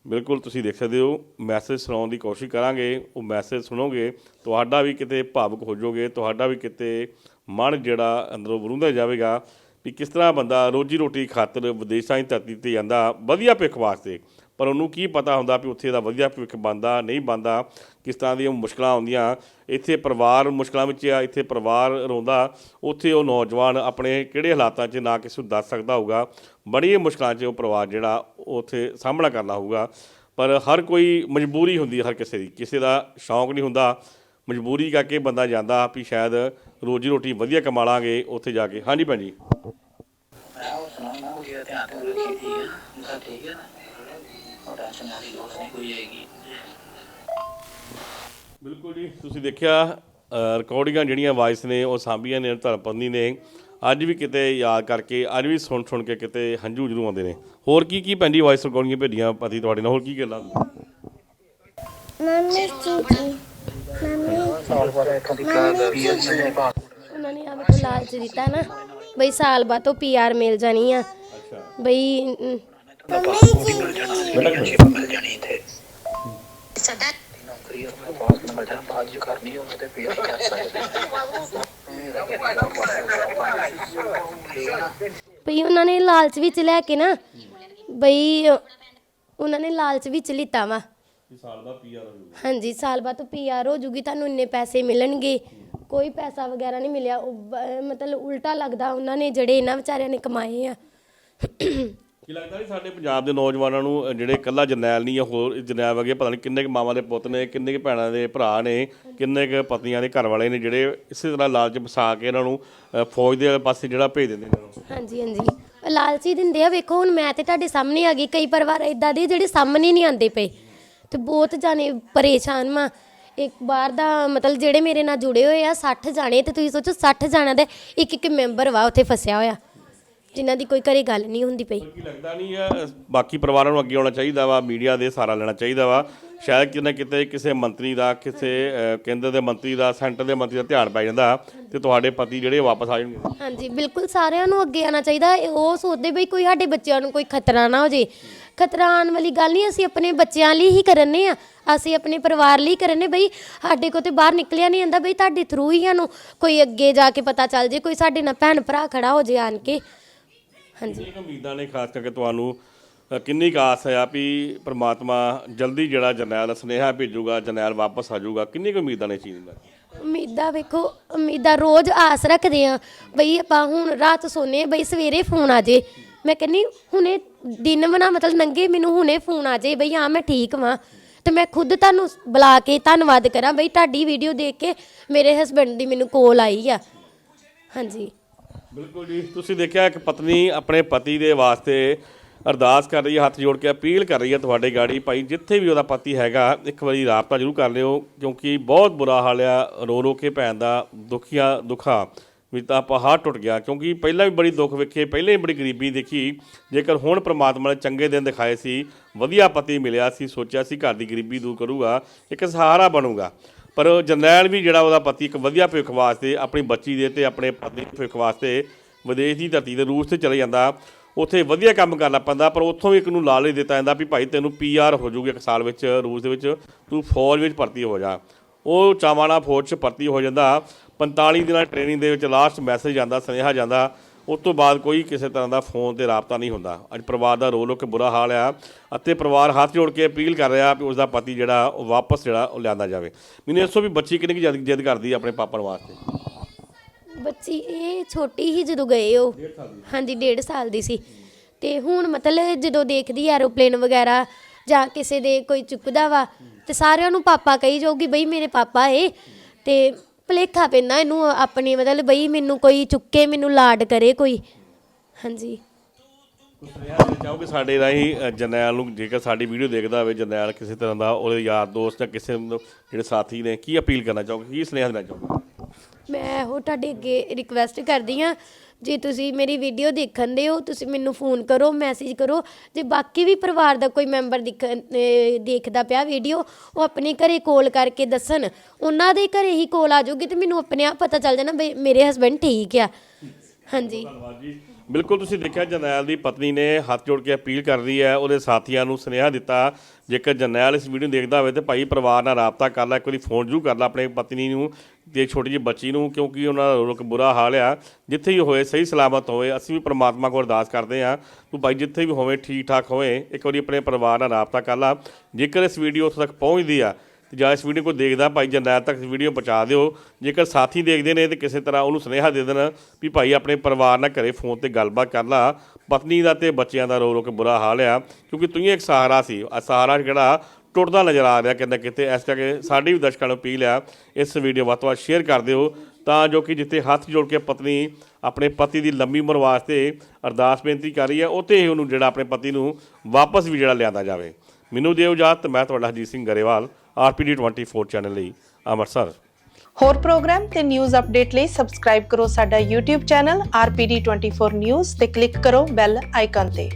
ਬਿਲਕੁਲ ਤੁਸੀਂ ਦੇਖ ਸਕਦੇ ਹੋ ਮੈਸੇਜ ਸੁਣਾਉਣ ਦੀ ਕੋਸ਼ਿਸ਼ ਕਰਾਂਗੇ, ਉਹ ਮੈਸੇਜ ਸੁਣੋਗੇ, ਤੁਹਾਡਾ ਵੀ ਕਿਤੇ ਭਾਵੁਕ ਹੋ ਜਾਓਗੇ, ਤੁਹਾਡਾ ਵੀ ਕਿਤੇ ਮਨ ਜਿਹੜਾ ਅੰਦਰੋਂ ਵਰੁੰਦਾ ਜਾਵੇਗਾ ਵੀ ਕਿਸ ਤਰ੍ਹਾਂ ਬੰਦਾ ਰੋਜੀ ਰੋਟੀ ਖਾਤਰ ਵਿਦੇਸ਼ਾਂ ਦੀ ਧਰਤੀ ਤੇ ਜਾਂਦਾ, ਵਧੀਆ ਭਿੱਖ ਵਾਸਤੇ। ਪਰ ਉਹਨੂੰ ਕੀ ਪਤਾ ਹੁੰਦਾ ਵੀ ਉੱਥੇ ਦਾ ਵਧੀਆ ਭਵਿੱਖ ਬਣਦਾ, ਨਹੀਂ ਬਣਦਾ, ਕਿਸ ਤਰ੍ਹਾਂ ਦੀਆਂ ਮੁਸ਼ਕਲਾਂ ਆਉਂਦੀਆਂ। ਇੱਥੇ ਪਰਿਵਾਰ ਮੁਸ਼ਕਲਾਂ ਵਿੱਚ ਆ, ਇੱਥੇ ਪਰਿਵਾਰ ਰੋਂਦਾ, ਉੱਥੇ ਉਹ ਨੌਜਵਾਨ ਆਪਣੇ ਕਿਹੜੇ ਹਾਲਾਤਾਂ 'ਚ ਨਾ ਕਿਸੇ ਨੂੰ ਦੱਸ ਸਕਦਾ ਹੋਊਗਾ। ਬੜੀਆਂ ਮੁਸ਼ਕਲਾਂ 'ਚ ਉਹ ਪਰਿਵਾਰ ਜਿਹੜਾ ਉੱਥੇ ਸਾਹਮਣਾ ਕਰਨਾ ਹੋਊਗਾ। ਪਰ ਹਰ ਕੋਈ ਮਜਬੂਰੀ ਹੁੰਦੀ ਹਰ ਕਿਸੇ ਦੀ, ਕਿਸੇ ਦਾ ਸ਼ੌਂਕ ਨਹੀਂ ਹੁੰਦਾ। ਮਜਬੂਰੀ ਕਰਕੇ ਬੰਦਾ ਜਾਂਦਾ ਵੀ ਸ਼ਾਇਦ ਰੋਜੀ ਰੋਟੀ ਵਧੀਆ ਕਮਾ ਲਾਂਗੇ ਉੱਥੇ ਜਾ ਕੇ। ਹਾਂਜੀ ਭੈਣ ਜੀ। ਮੈਂ ਉਹ ਸੁਣਾਉਣਾ, ਉਹ ਜਿਹੜਾ ਧਿਆਨ ਤੇ ਰੱਖੀ ਦੀ ਆ, ਉਹਦਾ ਠੀਕ ਹੈ ਨਾ? ਉਹ ਟੈਨਸ਼ਨ ਵਾਲੀ ਲੋੜ ਨਹੀਂ ਕੋਈ ਆਏਗੀ ਬਿਲਕੁਲ ਜੀ ਤੁਸੀਂ ਦੇਖਿਆ ਰਿਕਾਰਡਿੰਗਾਂ ਜਿਹੜੀਆਂ ਵਾਇਸ ਨੇ ਉਹ ਸਾਂਭੀਆਂ ਨੇ ਧਰਮਪਤਨੀ ਨੇ। ਅੱਜ ਵੀ ਕਿਤੇ ਯਾਦ ਕਰਕੇ ਅੱਜ ਵੀ ਸੁਣ ਸੁਣ ਕੇ ਕਿਤੇ ਹੰਝੂ ਜਰੂ ਆਉਂਦੇ ਨੇ। ਹੋਰ ਕੀ ਕੀ ਪੈਂਦੀ ਵਾਇਸ ਰਿਕਾਰਡਿੰਗਾਂ ਭੇਜੀਆਂ ਪਤੀ ਤੁਹਾਡੇ ਨਾਲ? ਹੋਰ ਕੀ ਗੱਲਾਂ? ਮੰਮੀ ਚੀਚੀ ਸਾਲ ਬਾਅਦ ਇੱਥੋਂ ਦੀ ਕਾਰ ਪੀਐਸ ਨੇ ਬਾਤ ਉਹਨਾਂ ਨੇ ਆਵੇ ਕੋ ਲਾਲਚ ਦਿੱਤਾ ਨਾ ਬਈ ਸਾਲ ਬਾਅਦ ਤੋਂ ਪੀਆਰ ਮਿਲ ਜਾਣੀ ਆ। ਬਈ ਮਿਲ ਜਾਣਾ ਨੌਕਰੀ ਬਾਅਦ ਜਾਣਾ ਬਾਅਦ ਕਰਨੀ ਤੇ ਕਰ ਸਕਦੇ ਹੈ ਉਹਨਾਂ ਨੇ ਲਾਲਚ ਵਿੱਚ ਲੈ ਕੇ ਨਾ ਬਈ ਉਹਨਾਂ ਨੇ ਲਾਲਚ ਵਿੱਚ ਲਿੱਤਾ ਵਾ। ਸਾਲ ਦਾ ਪੀਆਰ ਹਾਂਜੀ ਸਾਲ ਬਾਅਦ ਤੋਂ ਪੀਆਰ ਹੋ ਜੂਗੀ ਤੁਹਾਨੂੰ ਇੰਨੇ ਪੈਸੇ ਮਿਲਣਗੇ। ਕੋਈ ਪੈਸਾ ਵਗੈਰਾ ਨਹੀਂ ਮਿਲਿਆ ਮਤਲਬ ਉਲਟਾ ਲੱਗਦਾ ਉਹਨਾਂ ਨੇ ਜਿਹੜੇ ਇਹਨਾਂ ਵਿਚਾਰਿਆਂ ਨੇ ਕਮਾਏ ਆ। ਕੀ ਲੱਗਦਾ ਨਹੀਂ ਸਾਡੇ ਪੰਜਾਬ ਦੇ ਨੌਜਵਾਨਾਂ ਨੂੰ ਅ, ਜਿਹੜੇ ਇਕੱਲਾ ਜਰਨੈਲ ਨਹੀਂ ਆ ਹੋਰ ਜਰਨੈਲ ਵਗੇ ਪਤਾ ਨਹੀਂ ਕਿੰਨੇ ਕੁ ਮਾਵਾਂ ਦੇ ਪੁੱਤ ਨੇ ਕਿੰਨੇ ਕੁ ਭੈਣਾਂ ਦੇ ਭਰਾ ਨੇ ਕਿੰਨੇ ਕੁ ਪਤਨੀਆਂ ਦੇ ਘਰ ਵਾਲੇ ਨੇ ਜਿਹੜੇ ਇਸੇ ਤਰ੍ਹਾਂ ਲਾਲਚ ਫਸਾ ਕੇ ਇਹਨਾਂ ਨੂੰ ਅ, ਫੌਜ ਦੇ ਪਾਸੇ ਜਿਹੜਾ ਭੇਜ ਦਿੰਦੇ ਨੇ ਇਹਨਾਂ ਨੂੰ? ਹਾਂਜੀ ਹਾਂਜੀ। ਉਹ ਲਾਲਚੀ ਦਿੰਦੇ ਆ ਵੇਖੋ ਹੁਣ ਮੈਂ ਤੇ ਤੁਹਾਡੇ ਸਾਹਮਣੇ ਆ ਗਈ। ਕਈ ਪਰਿਵਾਰ ਇਦਾਂ ਦੇ ਜਿਹੜੇ ਸਾਹਮਣੇ ਨਹੀਂ ਆਉਂਦੇ ਪਏ। ਤੇ ਬਹੁਤ ਜਾਣੇ ਪਰੇਸ਼ਾਨ ਮਾ ਇੱਕ ਬਾਰ ਦਾ ਮਤਲਬ ਜਿਹੜੇ ਮੇਰੇ ਨਾਲ ਜੁੜੇ ਹੋਏ ਆ 60 ਜਾਣੇ ਤੇ ਤੁਸੀਂ ਸੋਚੋ 60 ਜਾਣਾਂ ਦਾ ਇੱਕ ਇੱਕ ਮੈਂਬਰ ਵਾ ਉੱਥੇ ਫਸਿਆ ਹੋਇਆ। ਜਿਨ੍ਹਾਂ ਦੀ ਕੋਈ ਘਰੇ ਗੱਲ ਨਹੀਂ ਹੁੰਦੀ ਪਈ। ਕੀ ਲੱਗਦਾ ਨਹੀਂ ਹੈ ਬਾਕੀ ਪਰਿਵਾਰਾਂ ਨੂੰ ਅੱਗੇ ਆਉਣਾ ਚਾਹੀਦਾ ਵਾ ਮੀਡੀਆ ਦੇ ਸਹਾਰਾ ਲੈਣਾ ਚਾਹੀਦਾ ਵਾ। ਸ਼ਾਇਦ ਕਿਤੇ ਨਾ ਕਿਤੇ ਕਿਸੇ ਮੰਤਰੀ ਦਾ ਕਿਸੇ ਅ, ਕੇਂਦਰ ਦੇ ਮੰਤਰੀ ਦਾ ਸੈਂਟਰ ਦੇ ਮੰਤਰੀ ਦਾ ਧਿਆਨ ਪੈ ਜਾਂਦਾ ਤੇ ਤੁਹਾਡੇ ਪਤੀ ਜਿਹੜੇ ਵਾਪਸ ਆ ਜਾਣਗੇ। ਹਾਂਜੀ ਬਿਲਕੁਲ ਸਾਰਿਆਂ ਨੂੰ ਅੱਗੇ ਆਉਣਾ ਚਾਹੀਦਾ। ਉਹ ਸੋਚਦੇ ਬਈ ਕੋਈ ਸਾਡੇ ਬੱਚਿਆਂ ਨੂੰ ਕੋਈ ਖਤਰਾ ਨਾ ਹੋ ਜੇ। ਖਤਰਾ ਆਉਣ ਵਾਲੀ ਗੱਲ ਨਹੀਂ ਅਸੀਂ ਆਪਣੇ ਬੱਚਿਆਂ ਲਈ ਹੀ ਕਰਨੇ ਆ। ਅਸੀਂ ਆਪਣੇ ਪਰਿਵਾਰ ਲਈ ਕਰਨੇ ਬਈ। ਸਾਡੇ ਕੋ ਤੇ ਬਾਹਰ ਨਿਕਲਿਆ ਨਹੀਂ ਜਾਂਦਾ ਬਈ ਤੁਹਾਡੇ ਥਰੂ ਹੀ ਸਾਨੂੰ ਕੋਈ ਅੱਗੇ ਜਾ ਕੇ ਪਤਾ ਚੱਲ ਜੇ ਕੋਈ ਸਾਡੇ ਨਾਲ ਭੈਣ ਭਰਾ ਖੜਾ ਹੋ ਜੇ ਆਣ ਕੇ। ਹਾਂਜੀ। ਕਿੰਨੀ ਕੁ ਉਮੀਦਾਂ ਨੇ ਖਾਸ ਕਰਕੇ ਤੁਹਾਨੂੰ ਅ, ਕਿੰਨੀ ਕੁ ਆਸ ਹੈ ਵੀ ਪ੍ਰਮਾਤਮਾ ਜਲਦੀ ਜਿਹੜਾ ਜਰਨੈਲ ਸੁਨੇਹਾ ਭੇਜੂਗਾ ਜਰਨੈਲ ਵਾਪਸ ਆ ਜਾਊਗਾ? ਕਿੰਨੀ ਕੁ ਉਮੀਦਾਂ ਨੇ ਇਸ ਚੀਜ਼ ਦੀਆਂ? ਉਮੀਦਾਂ ਵੇਖੋ ਉਮੀਦਾਂ ਰੋਜ਼ ਆਸ ਰੱਖਦੇ ਆ ਬਈ ਆਪਾਂ ਹੁਣ ਰਾਤ ਸੋਨੇ ਬਈ ਸਵੇਰੇ ਫੋਨ ਆ ਜੇ ਮੈਂ ਕਹਿੰਨੀ ਹੁਣੇ ਦਿਨ ਬਣਾ ਮਤਲਬ ਨੰਗੇ ਮੈਨੂੰ ਹੁਣੇ ਫੋਨ ਆ ਜੇ ਬਈ ਹਾਂ ਮੈਂ ਠੀਕ ਵਾਂ। ਤੇ ਮੈਂ ਖੁਦ ਤੁਹਾਨੂੰ ਬੁਲਾ ਕੇ ਧੰਨਵਾਦ ਕਰਾਂ ਬਈ ਤੁਹਾਡੀ ਵੀਡੀਓ ਦੇਖ ਕੇ ਮੇਰੇ ਹਸਬੰਡ ਦੀ ਮੈਨੂੰ ਕੋਲ ਆਈ ਆ। ਹਾਂਜੀ। ਬਿਲਕੁਲ ਜੀ। ਤੁਸੀਂ ਦੇਖਿਆ ਇੱਕ ਪਤਨੀ ਆਪਣੇ ਪਤੀ ਦੇ ਵਾਸਤੇ ਅਰਦਾਸ ਕਰ ਰਹੀ ਹੈ, ਹੱਥ ਜੋੜ ਕੇ ਅਪੀਲ ਕਰ ਰਹੀ ਹੈ ਤੁਹਾਡੇ ਗਾੜੀ। ਭਾਈ, ਜਿੱਥੇ ਵੀ ਉਹਦਾ ਪਤੀ ਹੈਗਾ, ਇੱਕ ਵਾਰੀ ਰਾਬਤਾ ਜ਼ਰੂਰ ਕਰ ਲਿਓ, ਕਿਉਂਕਿ ਬਹੁਤ ਬੁਰਾ ਹਾਲ ਆ, ਰੋ ਰੋ ਕੇ ਭੈਣ ਦਾ ਦੁਖੀਆ ਦੁਖਾ ਵੀ ਤਾਂ ਪਹਾੜ ਟੁੱਟ ਗਿਆ, ਕਿਉਂਕਿ ਪਹਿਲਾਂ ਵੀ ਬੜੀ ਦੁੱਖ ਵੇਖੇ, ਪਹਿਲਾਂ ਹੀ ਬੜੀ ਗਰੀਬੀ ਦੇਖੀ। ਜੇਕਰ ਹੁਣ ਪ੍ਰਮਾਤਮਾ ਨੇ ਚੰਗੇ ਦਿਨ ਦਿਖਾਏ ਸੀ, ਵਧੀਆ ਪਤੀ ਮਿਲਿਆ ਸੀ, ਸੋਚਿਆ ਸੀ ਘਰ ਦੀ ਗਰੀਬੀ ਦੂਰ ਕਰੂਗਾ, ਇੱਕ ਸਹਾਰਾ ਬਣੂਗਾ। ਪਰ ਜਰਨੈਲ ਵੀ ਜਿਹੜਾ ਉਹਦਾ ਪਤੀ ਇੱਕ ਵਧੀਆ ਭਵਿੱਖ ਵਾਸਤੇ, ਆਪਣੀ ਬੱਚੀ ਦੇ ਤੇ ਆਪਣੇ ਪਤੀ ਦੇ ਭਵਿੱਖ ਵਾਸਤੇ ਵਿਦੇਸ਼ ਦੀ ਧਰਤੀ ਤੇ ਰੂਸ ਤੇ ਚਲੇ ਜਾਂਦਾ, ਉੱਥੇ ਵਧੀਆ ਕੰਮ ਕਰਨਾ ਪੈਂਦਾ, ਪਰ ਉੱਥੋਂ ਵੀ ਇੱਕ ਨੂੰ ਲਾਲਚ ਦਿੱਤਾ ਜਾਂਦਾ ਵੀ ਭਾਈ ਤੈਨੂੰ ਪੀਆਰ ਹੋ ਜਾਊਗੀ ਇੱਕ ਸਾਲ ਵਿੱਚ ਰੂਸ ਦੇ ਵਿੱਚ, ਤੂੰ ਫੌਜ ਵਿੱਚ ਭਰਤੀ ਹੋ ਜਾ। ਉਹ ਚਾਵਾਣਾ ਫੌਜ 'ਚ ਭਰਤੀ ਹੋ ਜਾਂਦਾ 45 ਦਿਨਾਂ ਟ੍ਰੇਨਿੰਗ ਦੇ ਵਿੱਚ ਲਾਸਟ ਮੈਸੇਜ ਜਾਂਦਾ ਸੁਨੇਹਾ ਜਾਂਦਾ ਉਸ ਤੋਂ ਬਾਅਦ ਕੋਈ ਕਿਸੇ ਤਰ੍ਹਾਂ ਦਾ ਫੋਨ ਤੇ ਰਾਬਤਾ ਨਹੀਂ ਹੁੰਦਾ। ਅੱਜ ਪਰਿਵਾਰ ਦਾ ਰੋ ਰੋ ਕੇ ਬੁਰਾ ਹਾਲ ਆ ਅਤੇ ਪਰਿਵਾਰ ਹੱਥ ਜੋੜ ਕੇ ਅਪੀਲ ਕਰ ਰਿਹਾ ਵੀ ਉਸ ਦਾ ਪਤੀ ਜਿਹੜਾ ਉਹ ਵਾਪਸ ਜਿਹੜਾ ਉਹ ਲਿਆਂਦਾ ਜਾਵੇ। ਮੈਨੂੰ ਇਸ ਤੋਂ ਵੀ ਬੱਚੀ ਕਿੰਨੀ ਕੁ ਜਿੱਦ ਜਿੱਦ ਕਰਦੀ ਆਪਣੇ ਪਾਪਾ ਵਾਸਤੇ? ਬੱਚੀ ਇਹ ਛੋਟੀ ਹੀ ਜਦੋਂ ਗਏ ਉਹ। ਹਾਂਜੀ 1.5 ਸਾਲ ਦੀ ਸੀ। ਤੇ ਹੁਣ ਮਤਲਬ ਜਦੋਂ ਦੇਖਦੀ ਐਰੋਪਲੇਨ ਵਗੈਰਾ ਜਾਂ ਕਿਸੇ ਦੇ ਕੋਈ ਚੁੱਕਦਾ ਵਾ ਤੇ ਸਾਰਿਆਂ ਨੂੰ ਪਾਪਾ ਕਹੀ ਜਾਊਗੀ ਬਈ ਮੇਰੇ ਪਾਪਾ ਏ। ਤੇ ਭੁਲੇਖਾ ਪੈਂਦਾ ਇਹਨੂੰ ਆਪਣੀ ਮਤਲਬ ਬਈ ਮੈਨੂੰ ਕੋਈ ਚੁੱਕੇ ਮੈਨੂੰ ਲਾਡ ਕਰੇ ਕੋਈ। ਹਾਂਜੀ। ਚਾਹੋਗੇ ਸਾਡੇ ਰਾਹੀਂ? ਅ, ਜਰਨੈਲ ਨੂੰ ਜੇਕਰ ਸਾਡੀ ਵੀਡੀਓ ਦੇਖਦਾ ਹੋਵੇ ਜਰਨੈਲ ਕਿਸੇ ਤਰ੍ਹਾਂ ਦਾ ਉਹਦੇ ਯਾਰ ਦੋਸਤ ਜਾਂ ਕਿਸੇ ਨੂੰ ਜਿਹੜੇ ਸਾਥੀ ਨੇ ਕੀ ਅਪੀਲ ਕਰਨਾ ਚਾਹੋਗੇ? ਕੀ ਸੁਨੇਹਾ ਦੇਣਾ ਚਾਹੋਗੇ? ਮੈਂ ਉਹ ਤੁਹਾਡੇ ਅੱਗੇ ਰਿਕਵੈਸਟ ਕਰਦੀ ਆ ਜੇ ਤੁਸੀਂ ਮੇਰੀ ਵੀਡੀਓ ਦੇਖਣ ਦੇ ਹੋ, ਤੁਸੀਂ ਮੈਨੂੰ ਫੋਨ ਕਰੋ ਮੈਸੇਜ ਕਰੋ। ਜੇ ਬਾਕੀ ਵੀ ਪਰਿਵਾਰ ਦਾ ਕੋਈ ਮੈਂਬਰ ਦਿਖਣ ਦੇਖਦਾ ਪਿਆ ਵੀਡੀਓ ਉਹ ਆਪਣੇ ਘਰੇ ਕਾਲ ਕਰਕੇ ਦੱਸਣ। ਉਹਨਾਂ ਦੇ ਘਰੇ ਹੀ ਕਾਲ ਆ ਜਾਊਗੀ ਤੇ ਮੈਨੂੰ ਆਪਣੇ ਆਪ ਪਤਾ ਚੱਲ ਜਾਣਾ ਬਈ ਮੇਰੇ ਹਸਬੰਡ ਠੀਕ ਆ। ਹਾਂਜੀ। ਧੰਨਵਾਦ ਜੀ। ਬਿਲਕੁਲ ਤੁਸੀਂ ਦੇਖਿਆ ਜਰਨੈਲ ਦੀ ਪਤਨੀ ਨੇ ਹੱਥ ਜੋੜ ਕੇ ਅਪੀਲ ਕਰ ਰਹੀ ਹੈ, ਉਹਦੇ ਸਾਥੀਆਂ ਨੂੰ ਸੁਨੇਹਾ ਦਿੱਤਾ, ਜੇਕਰ ਜਰਨੈਲ ਇਸ ਵੀਡੀਓ ਨੂੰ ਦੇਖਦਾ ਹੋਵੇ ਤੇ ਭਾਈ ਪਰਿਵਾਰ ਨਾਲ ਰਾਬਤਾ ਕਰ ਲੈ, ਇੱਕ ਵਾਰੀ ਫੋਨ ਜ਼ਰੂਰ ਕਰ ਲੈ ਆਪਣੇ ਪਤਨੀ ਨੂੰ ਤੇ ਛੋਟੀ ਜਿਹੀ ਬੱਚੀ ਨੂੰ, ਕਿਉਂਕਿ ਉਹਨਾਂ ਦਾ ਰੁਕ ਬੁਰਾ ਹਾਲ ਆ। ਜਿੱਥੇ ਵੀ ਹੋਏ, ਸਹੀ ਸਲਾਮਤ ਹੋਵੇ ਅਸੀਂ ਵੀ ਪ੍ਰਮਾਤਮਾ ਕੋਲ ਅਰਦਾਸ ਕਰਦੇ ਹਾਂ ਤੂੰ ਭਾਈ ਜਿੱਥੇ ਵੀ ਹੋਵੇ ਠੀਕ ਠਾਕ ਹੋਵੇ ਇੱਕ ਵਾਰੀ ਆਪਣੇ ਪਰਿਵਾਰ ਨਾਲ ਰਾਬਤਾ ਕਰ ਲੈ। ਜੇਕਰ ਇਸ ਵੀਡੀਓ ਉੱਥੇ ਤੱਕ ਪਹੁੰਚਦੀ ਆ ਤੇ ਜਾਂ ਇਸ ਵੀਡੀਓ ਕੋ ਦੇਖਦਾ ਭਾਈ ਜਰਨੈਲ ਤੱਕ ਵੀਡੀਓ ਪਹੁੰਚਾ ਦਿਓ। ਜੇਕਰ ਸਾਥੀ ਦੇਖਦੇ ਨੇ ਤੇ ਕਿਸੇ ਤਰ੍ਹਾਂ ਉਹਨੂੰ ਸੁਨੇਹਾ ਦੇ ਦੇਣ ਵੀ ਭਾਈ ਆਪਣੇ ਪਰਿਵਾਰ ਨਾਲ ਘਰੇ ਫੋਨ ਤੇ ਗੱਲਬਾਤ ਕਰ ਲਾ, ਪਤਨੀ ਦਾ ਤੇ ਬੱਚਿਆਂ ਦਾ ਰੋ ਰੋ ਕੇ ਬੁਰਾ ਹਾਲ ਆ, ਕਿਉਂਕਿ ਤੂੰ ਇੱਕ ਸਹਾਰਾ ਸੀ। ਆ ਸਹਾਰਾ ਜਿਹੜਾ ਟੁੱਟਦਾ ਨਜ਼ਰ ਆ ਰਿਹਾ ਕਿਤੇ ਨਾ ਕਿਤੇ, ਇਸ ਕਰਕੇ ਸਾਡੀ ਵੀ ਦਰਸ਼ਕਾਂ ਨੂੰ ਅਪੀਲ ਆ, ਇਸ ਵੀਡੀਓ ਵੱਧ ਤੋਂ ਵੱਧ ਸ਼ੇਅਰ ਕਰ ਦਿਓ, ਤਾਂ ਜੋ ਕਿ ਜਿੱਥੇ ਹੱਥ ਜੋੜ ਕੇ ਪਤਨੀ ਆਪਣੇ ਪਤੀ ਦੀ ਲੰਮੀ ਉਮਰ ਵਾਸਤੇ ਅਰਦਾਸ ਬੇਨਤੀ ਕਰ ਰਹੀ ਹੈ ਉੱਥੇ ਹੀ ਉਹਨੂੰ ਜਿਹੜਾ ਆਪਣੇ ਪਤੀ ਨੂੰ ਵਾਪਸ ਵੀ ਜਿਹੜਾ ਲਿਆਂਦਾ ਜਾਵੇ। ਮੈਨੂੰ ਦਿਓ ਇਜਾਜ਼ਤ ਮੈਂ ਤੁਹਾਡਾ ਹਰਜੀਤ ਸਿੰਘ ਗਰੇਵਾਲ ਆਰਪੀਡੀ 24 ਚੈਨਲ ਲਈ। ਅੰਮ੍ਰਿਤਸਰ ਹੋਰ ਪ੍ਰੋਗਰਾਮ ਤੇ ਨਿਊਜ਼ ਅਪਡੇਟ ਲਈ ਸਬਸਕ੍ਰਾਈਬ ਕਰੋ ਸਾਡਾ YouTube ਚੈਨਲ RPD24 News ਤੇ ਕਲਿੱਕ ਕਰੋ ਬੈਲ ਆਈਕਨ ਤੇ।